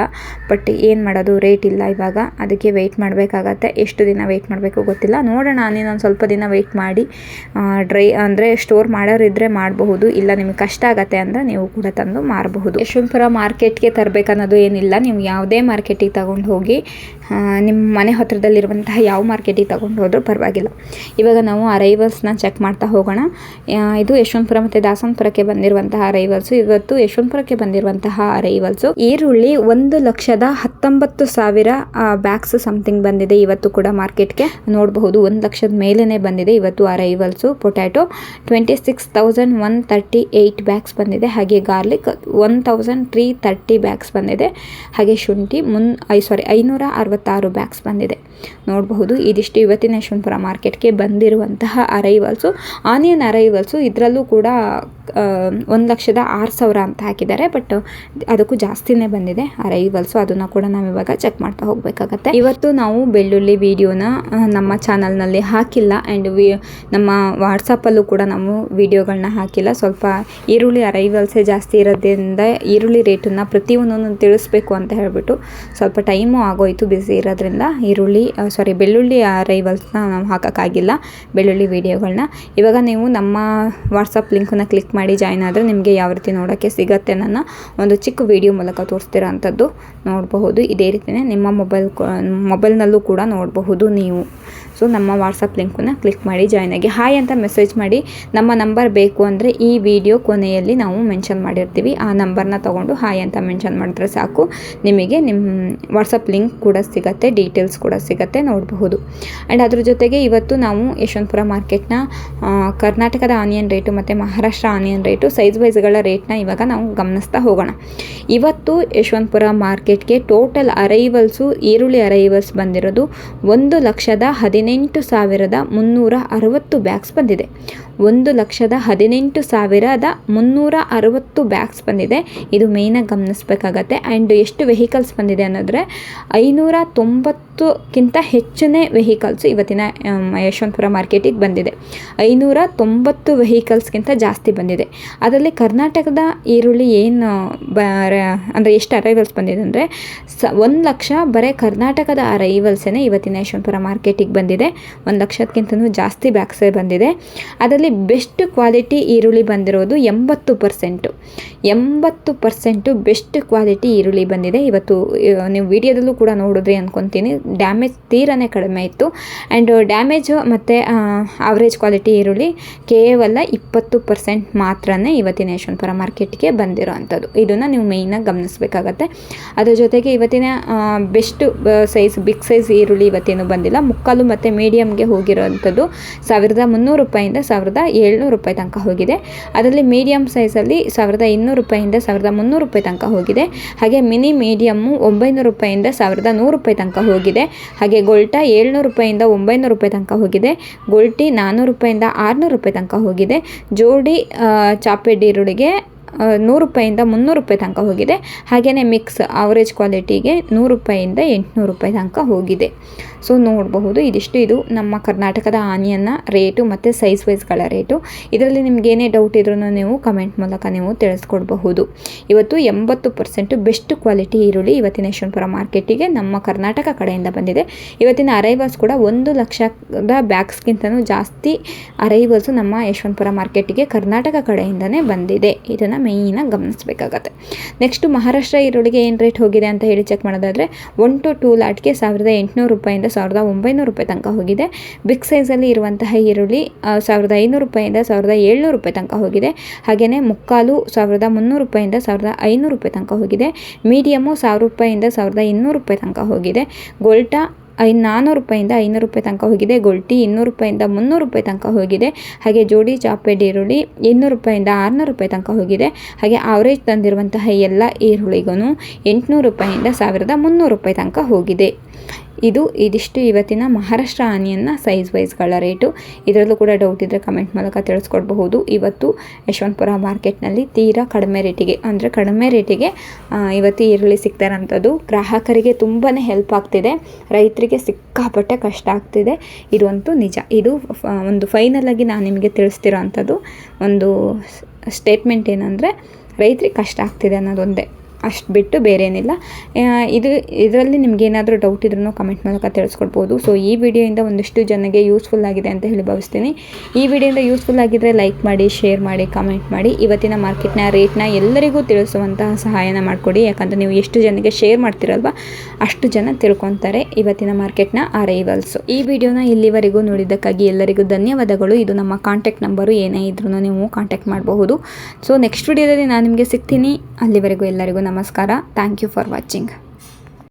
ಬಟ್ ಏನು ಮಾಡೋದು ರೇಟ್ ಇಲ್ಲ ಇವಾಗ. ಅದಕ್ಕೆ ವೆಯ್ಟ್ ಮಾಡಬೇಕಾಗತ್ತೆ. ಎಷ್ಟು ದಿನ ವೆಯ್ಟ್ ಮಾಡಬೇಕು ಗೊತ್ತಿಲ್ಲ. ನೋಡೋಣ, ನೀನೊಂದು ಸ್ವಲ್ಪ ದಿನ ವೆಯ್ಟ್ ಮಾಡಿ. ಡ್ರೈ ಅಂದರೆ ಸ್ಟೋರ್ ಮಾಡೋರಿದ್ದರೆ ಮಾಡಬಹುದು. ಇಲ್ಲ ನಿಮಗೆ ಕಷ್ಟ ಆಗತ್ತೆ ಅಂದರೆ ನೀವು ಕೂಡ ತಂದು ಮಾರಬಹುದು ಯಶವಂತಪುರ ಮಾರ್ಕೆಟ್ಗೆ ತರಬೇಕನ್ನೋದು ಏನಿಲ್ಲ. ನೀವು ಯಾವುದೇ ಮಾರ್ಕೆಟಿಗೆ ತಗೊಂಡು ಹೋಗಿ ನಿಮ್ಮ ಮನೆ ಹತ್ತಿರದಲ್ಲಿರುವಂತಹ ಯಾವ ಮಾರ್ಕೆಟಿಗೆ ತಗೊಂಡು ಹೋದರೂ ಪರವಾಗಿಲ್ಲ. ಇವಾಗ ನಾವು ಅರೈವಲ್ಸ್ನ ಚೆಕ್ ಮಾಡ್ತಾ ಹೋಗೋಣ. ಇದು ಯಶವಂತಪುರ ಮತ್ತು ದಾಸನಪುರಕ್ಕೆ ಬಂದಿರುವಂತಹ ಅರೈವಲ್ಸು ಇವತ್ತು ಯಶವಂತಪುರಕ್ಕೆ ಬಂದಿರುವಂತಹ ಅರೈವಲ್ಸು ಈರುಳ್ಳಿ ಒಂದು ಲಕ್ಷದ ಹತ್ತೊಂಬತ್ತು ಸಾವಿರ ಬ್ಯಾಗ್ಸ್ ಸಮಥಿಂಗ್ ಬಂದಿದೆ ಇವತ್ತು ಕೂಡ ಮಾರ್ಕೆಟ್ಗೆ ನೋಡಬಹುದು, ಒಂದು ಲಕ್ಷದ ಮೇಲೇ ಬಂದಿದೆ ಇವತ್ತು arrivals potato twenty six thousand one thirty eight bags ಬಂದಿದೆ. ಹಾಗೆ garlic one thousand three thirty bags ಬಂದಿದೆ. ಹಾಗೆ ಶುಂಠಿ, ಮುನ್, ಐ ಸಾರಿ ಐನೂರ ಅರವತ್ತಾರು ಬ್ಯಾಗ್ಸ್ ಬಂದಿದೆ. ನೋಡಬಹುದು ಇದಿಷ್ಟು ಇವತ್ತಿನ ಯಶವಂತಪುರ ಮಾರ್ಕೆಟ್ಗೆ ಬಂದಿರುವಂತಹ ಅರೈವಲ್ಸು ಆನಿಯನ್ ಅರೈವಲ್ಸು ಇದರಲ್ಲೂ ಕೂಡ ಒಂದು ಲಕ್ಷದ ಆರು ಸಾವಿರ ಅಂತ ಹಾಕಿದ್ದಾರೆ ಬಟ್ ಅದಕ್ಕೂ ಜಾಸ್ತಿನೇ ಬಂದಿದೆ. ಅರೈವಲ್ಸು ಅದನ್ನು ಕೂಡ ನಾವು ಇವಾಗ ಚೆಕ್ ಮಾಡ್ತಾ ಹೋಗಬೇಕಾಗತ್ತೆ. ಇವತ್ತು ನಾವು ಬೆಳ್ಳುಳ್ಳಿ ವಿಡಿಯೋನ ನಮ್ಮ ಚಾನಲ್ನಲ್ಲಿ ಹಾಕಿಲ್ಲ ಆ್ಯಂಡ್ ವಿ, ನಮ್ಮ ವಾಟ್ಸಪ್ಪಲ್ಲೂ ಕೂಡ ನಾವು ವಿಡಿಯೋಗಳನ್ನ ಹಾಕಿಲ್ಲ. ಸ್ವಲ್ಪ ಈರುಳ್ಳಿ ಅರೈವಲ್ಸೇ ಜಾಸ್ತಿ ಇರೋದ್ರಿಂದ ಈರುಳ್ಳಿ ರೇಟನ್ನು ಪ್ರತಿಯೊಂದನ್ನು ತಿಳಿಸ್ಬೇಕು ಅಂತ ಹೇಳಿಬಿಟ್ಟು ಸ್ವಲ್ಪ ಟೈಮು ಆಗೋಯ್ತು ಬಿಸಿ ಇರೋದ್ರಿಂದ. ಈರುಳ್ಳಿ ಸಾರಿ ಬೆಳ್ಳುಳ್ಳಿ ಅರೈವಲ್ಸ್ನ ನಾವು ಹಾಕೋಕ್ಕಾಗಿಲ್ಲ, ಬೆಳ್ಳುಳ್ಳಿ ವಿಡಿಯೋಗಳನ್ನ ಇವಾಗ ನೀವು ನಮ್ಮ ವಾಟ್ಸಪ್ ಲಿಂಕನ್ನು ಕ್ಲಿಕ್ ಮಾಡಿ ಜಾಯ್ನ್ ಆದರೆ ನಿಮಗೆ ಯಾವ ರೀತಿ ನೋಡೋಕ್ಕೆ ಸಿಗತ್ತೆ ನನ್ನ ಒಂದು ಚಿಕ್ಕ ವಿಡಿಯೋ ಮೂಲಕ ತೋರಿಸ್ತಿರೋ ಅಂಥದ್ದು ನೋಡಬಹುದು. ಇದೇ ರೀತಿಯೇ ನಿಮ್ಮ ಮೊಬೈಲ್ ಮೊಬೈಲ್ನಲ್ಲೂ ಕೂಡ ನೋಡಬಹುದು ನೀವು. ಸೊ ನಮ್ಮ ವಾಟ್ಸಪ್ ಲಿಂಕನ್ನು ಕ್ಲಿಕ್ ಮಾಡಿ ಜಾಯ್ನ್ ಆಗಿ. ಹಾಯ್ ಅಂತ ಮೆಸೇಜ್ ಮಾಡಿ. ನಮ್ಮ ನಂಬರ್ ಬೇಕು ಅಂದರೆ ಈ ವಿಡಿಯೋ ಕೊನೆಯಲ್ಲಿ ನಾವು ಮೆನ್ಷನ್ ಮಾಡಿರ್ತೀವಿ. ಆ ನಂಬರ್ನ ತೊಗೊಂಡು ಹಾಯ್ ಅಂತ ಮೆನ್ಷನ್ ಮಾಡಿದ್ರೆ ಸಾಕು. ನಿಮಗೆ ನಿಮ್ಮ ವಾಟ್ಸಪ್ ಲಿಂಕ್ ಕೂಡ ಸಿಗತ್ತೆ ಡೀಟೇಲ್ಸ್ ಕೂಡ ಸಿಗತ್ತೆ, ನೋಡಬಹುದು. ಆ್ಯಂಡ್ ಅದ್ರ ಜೊತೆಗೆ ಇವತ್ತು ನಾವು ಯಶವಂತಪುರ ಮಾರ್ಕೆಟ್ನ ಕರ್ನಾಟಕದ ಆನಿಯನ್ ರೇಟು ಮತ್ತು ಮಹಾರಾಷ್ಟ್ರ ಆನಿಯನ್ ರೇಟು ಸೈಜ್ ವೈಸ್ಗಳ ರೇಟ್ನ ಇವಾಗ ನಾವು ಗಮನಿಸ್ತಾ ಹೋಗೋಣ. ಇವತ್ತು ಯಶವಂತಪುರ ಮಾರ್ಕೆಟ್ಗೆ ಟೋಟಲ್ ಅರೈವಲ್ಸು ಈರುಳ್ಳಿ ಅರೈವಲ್ಸ್ ಬಂದಿರೋದು ಒಂದು ಲಕ್ಷದ ಹದಿನೆಂಟು ಸಾವಿರದ ಮುನ್ನೂರ ಅರವತ್ತು ಬ್ಯಾಗ್ಸ್ ಬಂದಿದೆ. ಒಂದು ಲಕ್ಷದ ಹದಿನೆಂಟು ಸಾವಿರದ ಮುನ್ನೂರ ಅರವತ್ತು ಬ್ಯಾಗ್ಸ್ ಬಂದಿದೆ. ಇದು ಮೇಯ್ನಾಗಿ ಗಮನಿಸ್ಬೇಕಾಗತ್ತೆ. ಆ್ಯಂಡ್ ಎಷ್ಟು ವೆಹಿಕಲ್ಸ್ ಬಂದಿದೆ ಅನ್ನೋದ್ರೆ, ಐನೂರ ತೊಂಬತ್ತಕ್ಕಿಂತ ಹೆಚ್ಚನೇ ವೆಹಿಕಲ್ಸ್ ಇವತ್ತಿನ ಯಶವಂತಪುರ ಮಾರ್ಕೆಟಿಗೆ ಬಂದಿದೆ. ಐನೂರ ತೊಂಬತ್ತು ವೆಹಿಕಲ್ಸ್ಗಿಂತ ಜಾಸ್ತಿ ಬಂದಿದೆ. ಅದರಲ್ಲಿ ಕರ್ನಾಟಕದ ಈರುಳ್ಳಿ ಏನು ಬ ಅಂದರೆ ಎಷ್ಟು ಅರೈವಲ್ಸ್ ಬಂದಿದೆ ಅಂದರೆ ಸ, ಒಂದು ಲಕ್ಷ ಬರೀ ಕರ್ನಾಟಕದ ಅರೈವಲ್ಸೇ ಇವತ್ತಿನ ಯಶವಂತಪುರ ಮಾರ್ಕೆಟಿಗೆ ಬಂದಿದೆ. ಒಂದು ಲಕ್ಷಕ್ಕಿಂತಲೂ ಜಾಸ್ತಿ ಬ್ಯಾಕ್ಸೇ ಬಂದಿದೆ. ಅದರಲ್ಲಿ ಬೆಸ್ಟ್ ಕ್ವಾಲಿಟಿ ಈರುಳ್ಳಿ ಬಂದಿರೋದು ಎಂಬತ್ತು ಪರ್ಸೆಂಟು ಎಂಬತ್ತು ಪರ್ಸೆಂಟು ಬೆಸ್ಟ್ ಕ್ವಾಲಿಟಿ ಈರುಳ್ಳಿ ಬಂದಿದೆ. ಇವತ್ತು ನೀವು ವಿಡಿಯೋದಲ್ಲೂ ಕೂಡ ನೋಡಿದ್ರಿ ಅಂದ್ಕೊತೀನಿ ಡ್ಯಾಮೇಜ್ ತೀರನೇ ಕಡಿಮೆ ಇತ್ತು. ಆ್ಯಂಡ್ ಡ್ಯಾಮೇಜು ಮತ್ತು ಆವ್ರೇಜ್ ಕ್ವಾಲಿಟಿ ಈರುಳ್ಳಿ ಕೇವಲ ಇಪ್ಪತ್ತು ಪರ್ಸೆಂಟ್ ಮಾತ್ರನೇ ಇವತ್ತಿನ ಯಶವಂತಪುರ ಮಾರ್ಕೆಟ್ಗೆ ಬಂದಿರೋ ಅಂಥದ್ದು ಇದನ್ನು ನೀವು ಮೇಯ್ನಾಗಿ ಗಮನಿಸಬೇಕಾಗತ್ತೆ. ಅದರ ಜೊತೆಗೆ ಇವತ್ತಿನ ಬೆಸ್ಟ್ ಸೈಜ್ ಬಿಗ್ ಸೈಜ್ ಈರುಳ್ಳಿ ಇವತ್ತೇನು ಬಂದಿಲ್ಲ. ಮುಕ್ಕಾಲು ಮತ್ತು ಮೀಡಿಯಮ್ಗೆ ಹೋಗಿರೋವಂಥದ್ದು ಸಾವಿರದ ಮುನ್ನೂರು ರೂಪಾಯಿಂದ ಸಾವಿರದ ಏಳ್ನೂರು ರೂಪಾಯಿ ತನಕ ಹೋಗಿದೆ. ಅದರಲ್ಲಿ ಮೀಡಿಯಮ್ ಸೈಜಲ್ಲಿ ಸಾವಿರದ ಇನ್ನೂರು ರೂಪಾಯಿಂದ ಸಾವಿರದ ಮುನ್ನೂರು ರೂಪಾಯಿ ತನಕ ಹೋಗಿದೆ. ಹಾಗೆ ಮಿನಿ ಮೀಡಿಯಮ್ಮು ಒಂಬೈನೂರು ರೂಪಾಯಿಂದ ಸಾವಿರದ ನೂರು ರೂಪಾಯಿ ತನಕ ಹೋಗಿದೆ. ಹಾಗೆ ಗೊಲ್ಟಾ ಏಳ್ನೂರು ರೂಪಾಯಿಂದ ಒಂಬೈನೂರು ರೂಪಾಯಿ ತನಕ ಹೋಗಿದೆ. ಗೊಲ್ಟಿ ನಾನ್ನೂರು ರೂಪಾಯಿಂದ ಆರುನೂರು ರೂಪಾಯಿ ತನಕ ಹೋಗಿದೆ. ಜೋಡಿ ಆ, ಚಾಪೆಡ್ ಈರುಳ್ಳಿಗೆ ನೂರು ರೂಪಾಯಿಂದ ಮುನ್ನೂರು ರೂಪಾಯಿ ತನಕ ಹೋಗಿದೆ. ಹಾಗೆಯೇ ಮಿಕ್ಸ್ ಆವರೇಜ್ ಕ್ವಾಲಿಟಿಗೆ ನೂರು ರೂಪಾಯಿಂದ ಎಂಟುನೂರು ರೂಪಾಯಿ ತನಕ ಹೋಗಿದೆ. ಸೊ ನೋಡಬಹುದು, ಇದಿಷ್ಟು ಇದು ನಮ್ಮ ಕರ್ನಾಟಕದ ಆನಿಯನ್ನ ರೇಟು ಮತ್ತು ಸೈಜ್ ವೈಸ್ಗಳ ರೇಟು ಇದರಲ್ಲಿ ನಿಮ್ಗೆ ಏನೇ ಡೌಟ್ ಇದ್ರೂ ನೀವು ಕಮೆಂಟ್ ಮೂಲಕ ನೀವು ತಿಳಿಸ್ಕೊಡ್ಬಹುದು. ಇವತ್ತು ಎಂಬತ್ತು ಪರ್ಸೆಂಟು ಬೆಸ್ಟ್ ಕ್ವಾಲಿಟಿ ಈರುಳ್ಳಿ ಇವತ್ತಿನ ಯಶವಂತಪುರ ಮಾರ್ಕೆಟಿಗೆ ನಮ್ಮ ಕರ್ನಾಟಕ ಕಡೆಯಿಂದ ಬಂದಿದೆ. ಇವತ್ತಿನ ಅರೈವಲ್ಸ್ ಕೂಡ ಒಂದು ಲಕ್ಷದ ಬ್ಯಾಗ್ಸ್ಗಿಂತಲೂ ಜಾಸ್ತಿ ಅರೈವಲ್ಸು ನಮ್ಮ ಯಶವಂತಪುರ ಮಾರ್ಕೆಟಿಗೆ ಕರ್ನಾಟಕ ಕಡೆಯಿಂದನೇ ಬಂದಿದೆ. ಇದನ್ನು ಮೇಯ್ನಾಗಿ ಗಮನಿಸಬೇಕಾಗತ್ತೆ. ನೆಕ್ಸ್ಟು ಮಹಾರಾಷ್ಟ್ರ ಈರುಳ್ಳಿಗೆ ಏನು ರೇಟ್ ಹೋಗಿದೆ ಅಂತ ಹೇಳಿ ಚೆಕ್ ಮಾಡೋದಾದರೆ ಒನ್ ಟು ಟೂ ಲಾಟ್ಗೆ ಸಾವಿರದ ಎಂಟುನೂರು ರೂಪಾಯಿಂದ ಸಾವಿರದ ಒಂಬೈನೂರು ರೂಪಾಯಿ ತನಕ ಹೋಗಿದೆ. ಬಿಗ್ ಸೈಜಲ್ಲಿ ಇರುವಂತಹ ಈರುಳ್ಳಿ ಸಾವಿರದ ಐನೂರು ರೂಪಾಯಿಂದ ಸಾವಿರದ ಏಳ್ನೂರು ರೂಪಾಯಿ ತನಕ ಹೋಗಿದೆ. ಹಾಗೆಯೇ ಮುಕ್ಕಾಲು ಸಾವಿರದ ಮುನ್ನೂರು ರೂಪಾಯಿಂದ ಸಾವಿರದ ಐನೂರು ರೂಪಾಯಿ ತನಕ ಹೋಗಿದೆ. ಮೀಡಿಯಮು ಸಾವಿರ ರೂಪಾಯಿಂದ ಸಾವಿರದ ಇನ್ನೂರು ರೂಪಾಯಿ ತನಕ ಹೋಗಿದೆ. ಗೋಲ್ಟಾ ಐ ನಾನ್ನೂರು ರೂಪಾಯಿಂದ ಐನೂರು ರೂಪಾಯಿ ತನಕ ಹೋಗಿದೆ. ಗೊಲ್ಟಿ ಇನ್ನೂರು ರೂಪಾಯಿಂದ ಮುನ್ನೂರು ರೂಪಾಯಿ ತನಕ ಹೋಗಿದೆ. ಹಾಗೆ ಜೋಡಿ ಚಾಪೆಡ್ ಈರುಳ್ಳಿ ಇನ್ನೂರು ರೂಪಾಯಿಂದ ಆರುನೂರು ರೂಪಾಯಿ ತನಕ ಹೋಗಿದೆ. ಹಾಗೆ ಆವ್ರೇಜ್ ತಂದಿರುವಂತಹ ಎಲ್ಲ ಈರುಳ್ಳಿಗೂ ಎಂಟುನೂರು ರೂಪಾಯಿಂದ ಸಾವಿರದ ಮುನ್ನೂರು ರೂಪಾಯಿ ತನಕ ಹೋಗಿದೆ. ಇದು ಇದಿಷ್ಟು ಇವತ್ತಿನ ಮಹಾರಾಷ್ಟ್ರ ಆನಿಯನ್ನ ಸೈಜ್ ವೈಸ್ಗಳ ರೇಟು. ಇದರಲ್ಲೂ ಕೂಡ ಡೌಟ್ ಇದ್ದರೆ ಕಮೆಂಟ್ ಮೂಲಕ ತಿಳಿಸ್ಕೊಡ್ಬಹುದು. ಇವತ್ತು ಯಶವಂತಪುರ ಮಾರ್ಕೆಟ್ನಲ್ಲಿ ತೀರಾ ಕಡಿಮೆ ರೇಟಿಗೆ, ಅಂದರೆ ಕಡಿಮೆ ರೇಟಿಗೆ ಇವತ್ತು ಈರುಳ್ಳಿ ಸಿಗ್ತಾ ಇರೋಂಥದ್ದು ಗ್ರಾಹಕರಿಗೆ ತುಂಬಾ ಹೆಲ್ಪ್ ಆಗ್ತಿದೆ. ರೈತರಿಗೆ ಸಿಕ್ಕಾಪಟ್ಟೆ ಕಷ್ಟ ಆಗ್ತಿದೆ. ಇದು ನಿಜ. ಇದು ಒಂದು ಫೈನಲ್ ಆಗಿ ನಾನು ನಿಮಗೆ ತಿಳಿಸ್ತಿರೋ ಒಂದು ಸ್ಟೇಟ್ಮೆಂಟ್ ಏನಂದರೆ ರೈತರಿಗೆ ಕಷ್ಟ ಆಗ್ತಿದೆ ಅನ್ನೋದೊಂದೇ. ಅಷ್ಟು ಬಿಟ್ಟು ಬೇರೆ ಏನಿಲ್ಲ ಇದು, ಇದರಲ್ಲಿ ನಿಮ್ಗೆ ಏನಾದರೂ ಡೌಟ್ ಇದ್ರೂ ಕಮೆಂಟ್ ಮೂಲಕ ತಿಳಿಸ್ಕೊಡ್ಬೋದು. ಸೊ ಈ ವಿಡಿಯೋಯಿಂದ ಒಂದಿಷ್ಟು ಜನಗೆ ಯೂಸ್ಫುಲ್ ಆಗಿದೆ ಅಂತ ಹೇಳಿ ಭಾವಿಸ್ತೀನಿ. ಈ ವಿಡಿಯೋಯಿಂದ ಯೂಸ್ಫುಲ್ ಆಗಿದ್ದರೆ ಲೈಕ್ ಮಾಡಿ ಶೇರ್ ಮಾಡಿ ಕಮೆಂಟ್ ಮಾಡಿ. ಇವತ್ತಿನ ಮಾರ್ಕೆಟ್ನ ರೇಟ್ನ ಎಲ್ಲರಿಗೂ ತಿಳಿಸುವಂತಹ ಸಹಾಯನ ಮಾಡಿಕೊಡಿ. ಯಾಕಂದರೆ ನೀವು ಎಷ್ಟು ಜನಕ್ಕೆ ಶೇರ್ ಮಾಡ್ತಿರಲ್ವ, ಅಷ್ಟು ಜನ ತಿಳ್ಕೊತಾರೆ ಇವತ್ತಿನ ಮಾರ್ಕೆಟ್ನ ಅರೈವಲ್ಸು ಈ ವಿಡಿಯೋನ ಇಲ್ಲಿವರೆಗೂ ನೋಡಿದ್ದಕ್ಕಾಗಿ ಎಲ್ಲರಿಗೂ ಧನ್ಯವಾದಗಳು. ಇದು ನಮ್ಮ ಕಾಂಟ್ಯಾಕ್ಟ್ ನಂಬರು ಏನೇ ಇದ್ರೂ ನೀವು ಕಾಂಟ್ಯಾಕ್ಟ್ ಮಾಡಬಹುದು. ಸೊ ನೆಕ್ಸ್ಟ್ ವಿಡಿಯೋದಲ್ಲಿ ನಾನು ನಿಮಗೆ ಸಿಗ್ತೀನಿ. ಅಲ್ಲಿವರೆಗೂ ಎಲ್ಲರಿಗೂ ನಮಸ್ಕಾರ ಥ್ಯಾಂಕ್ ಯು ಫಾರ್ ವಾಚಿಂಗ್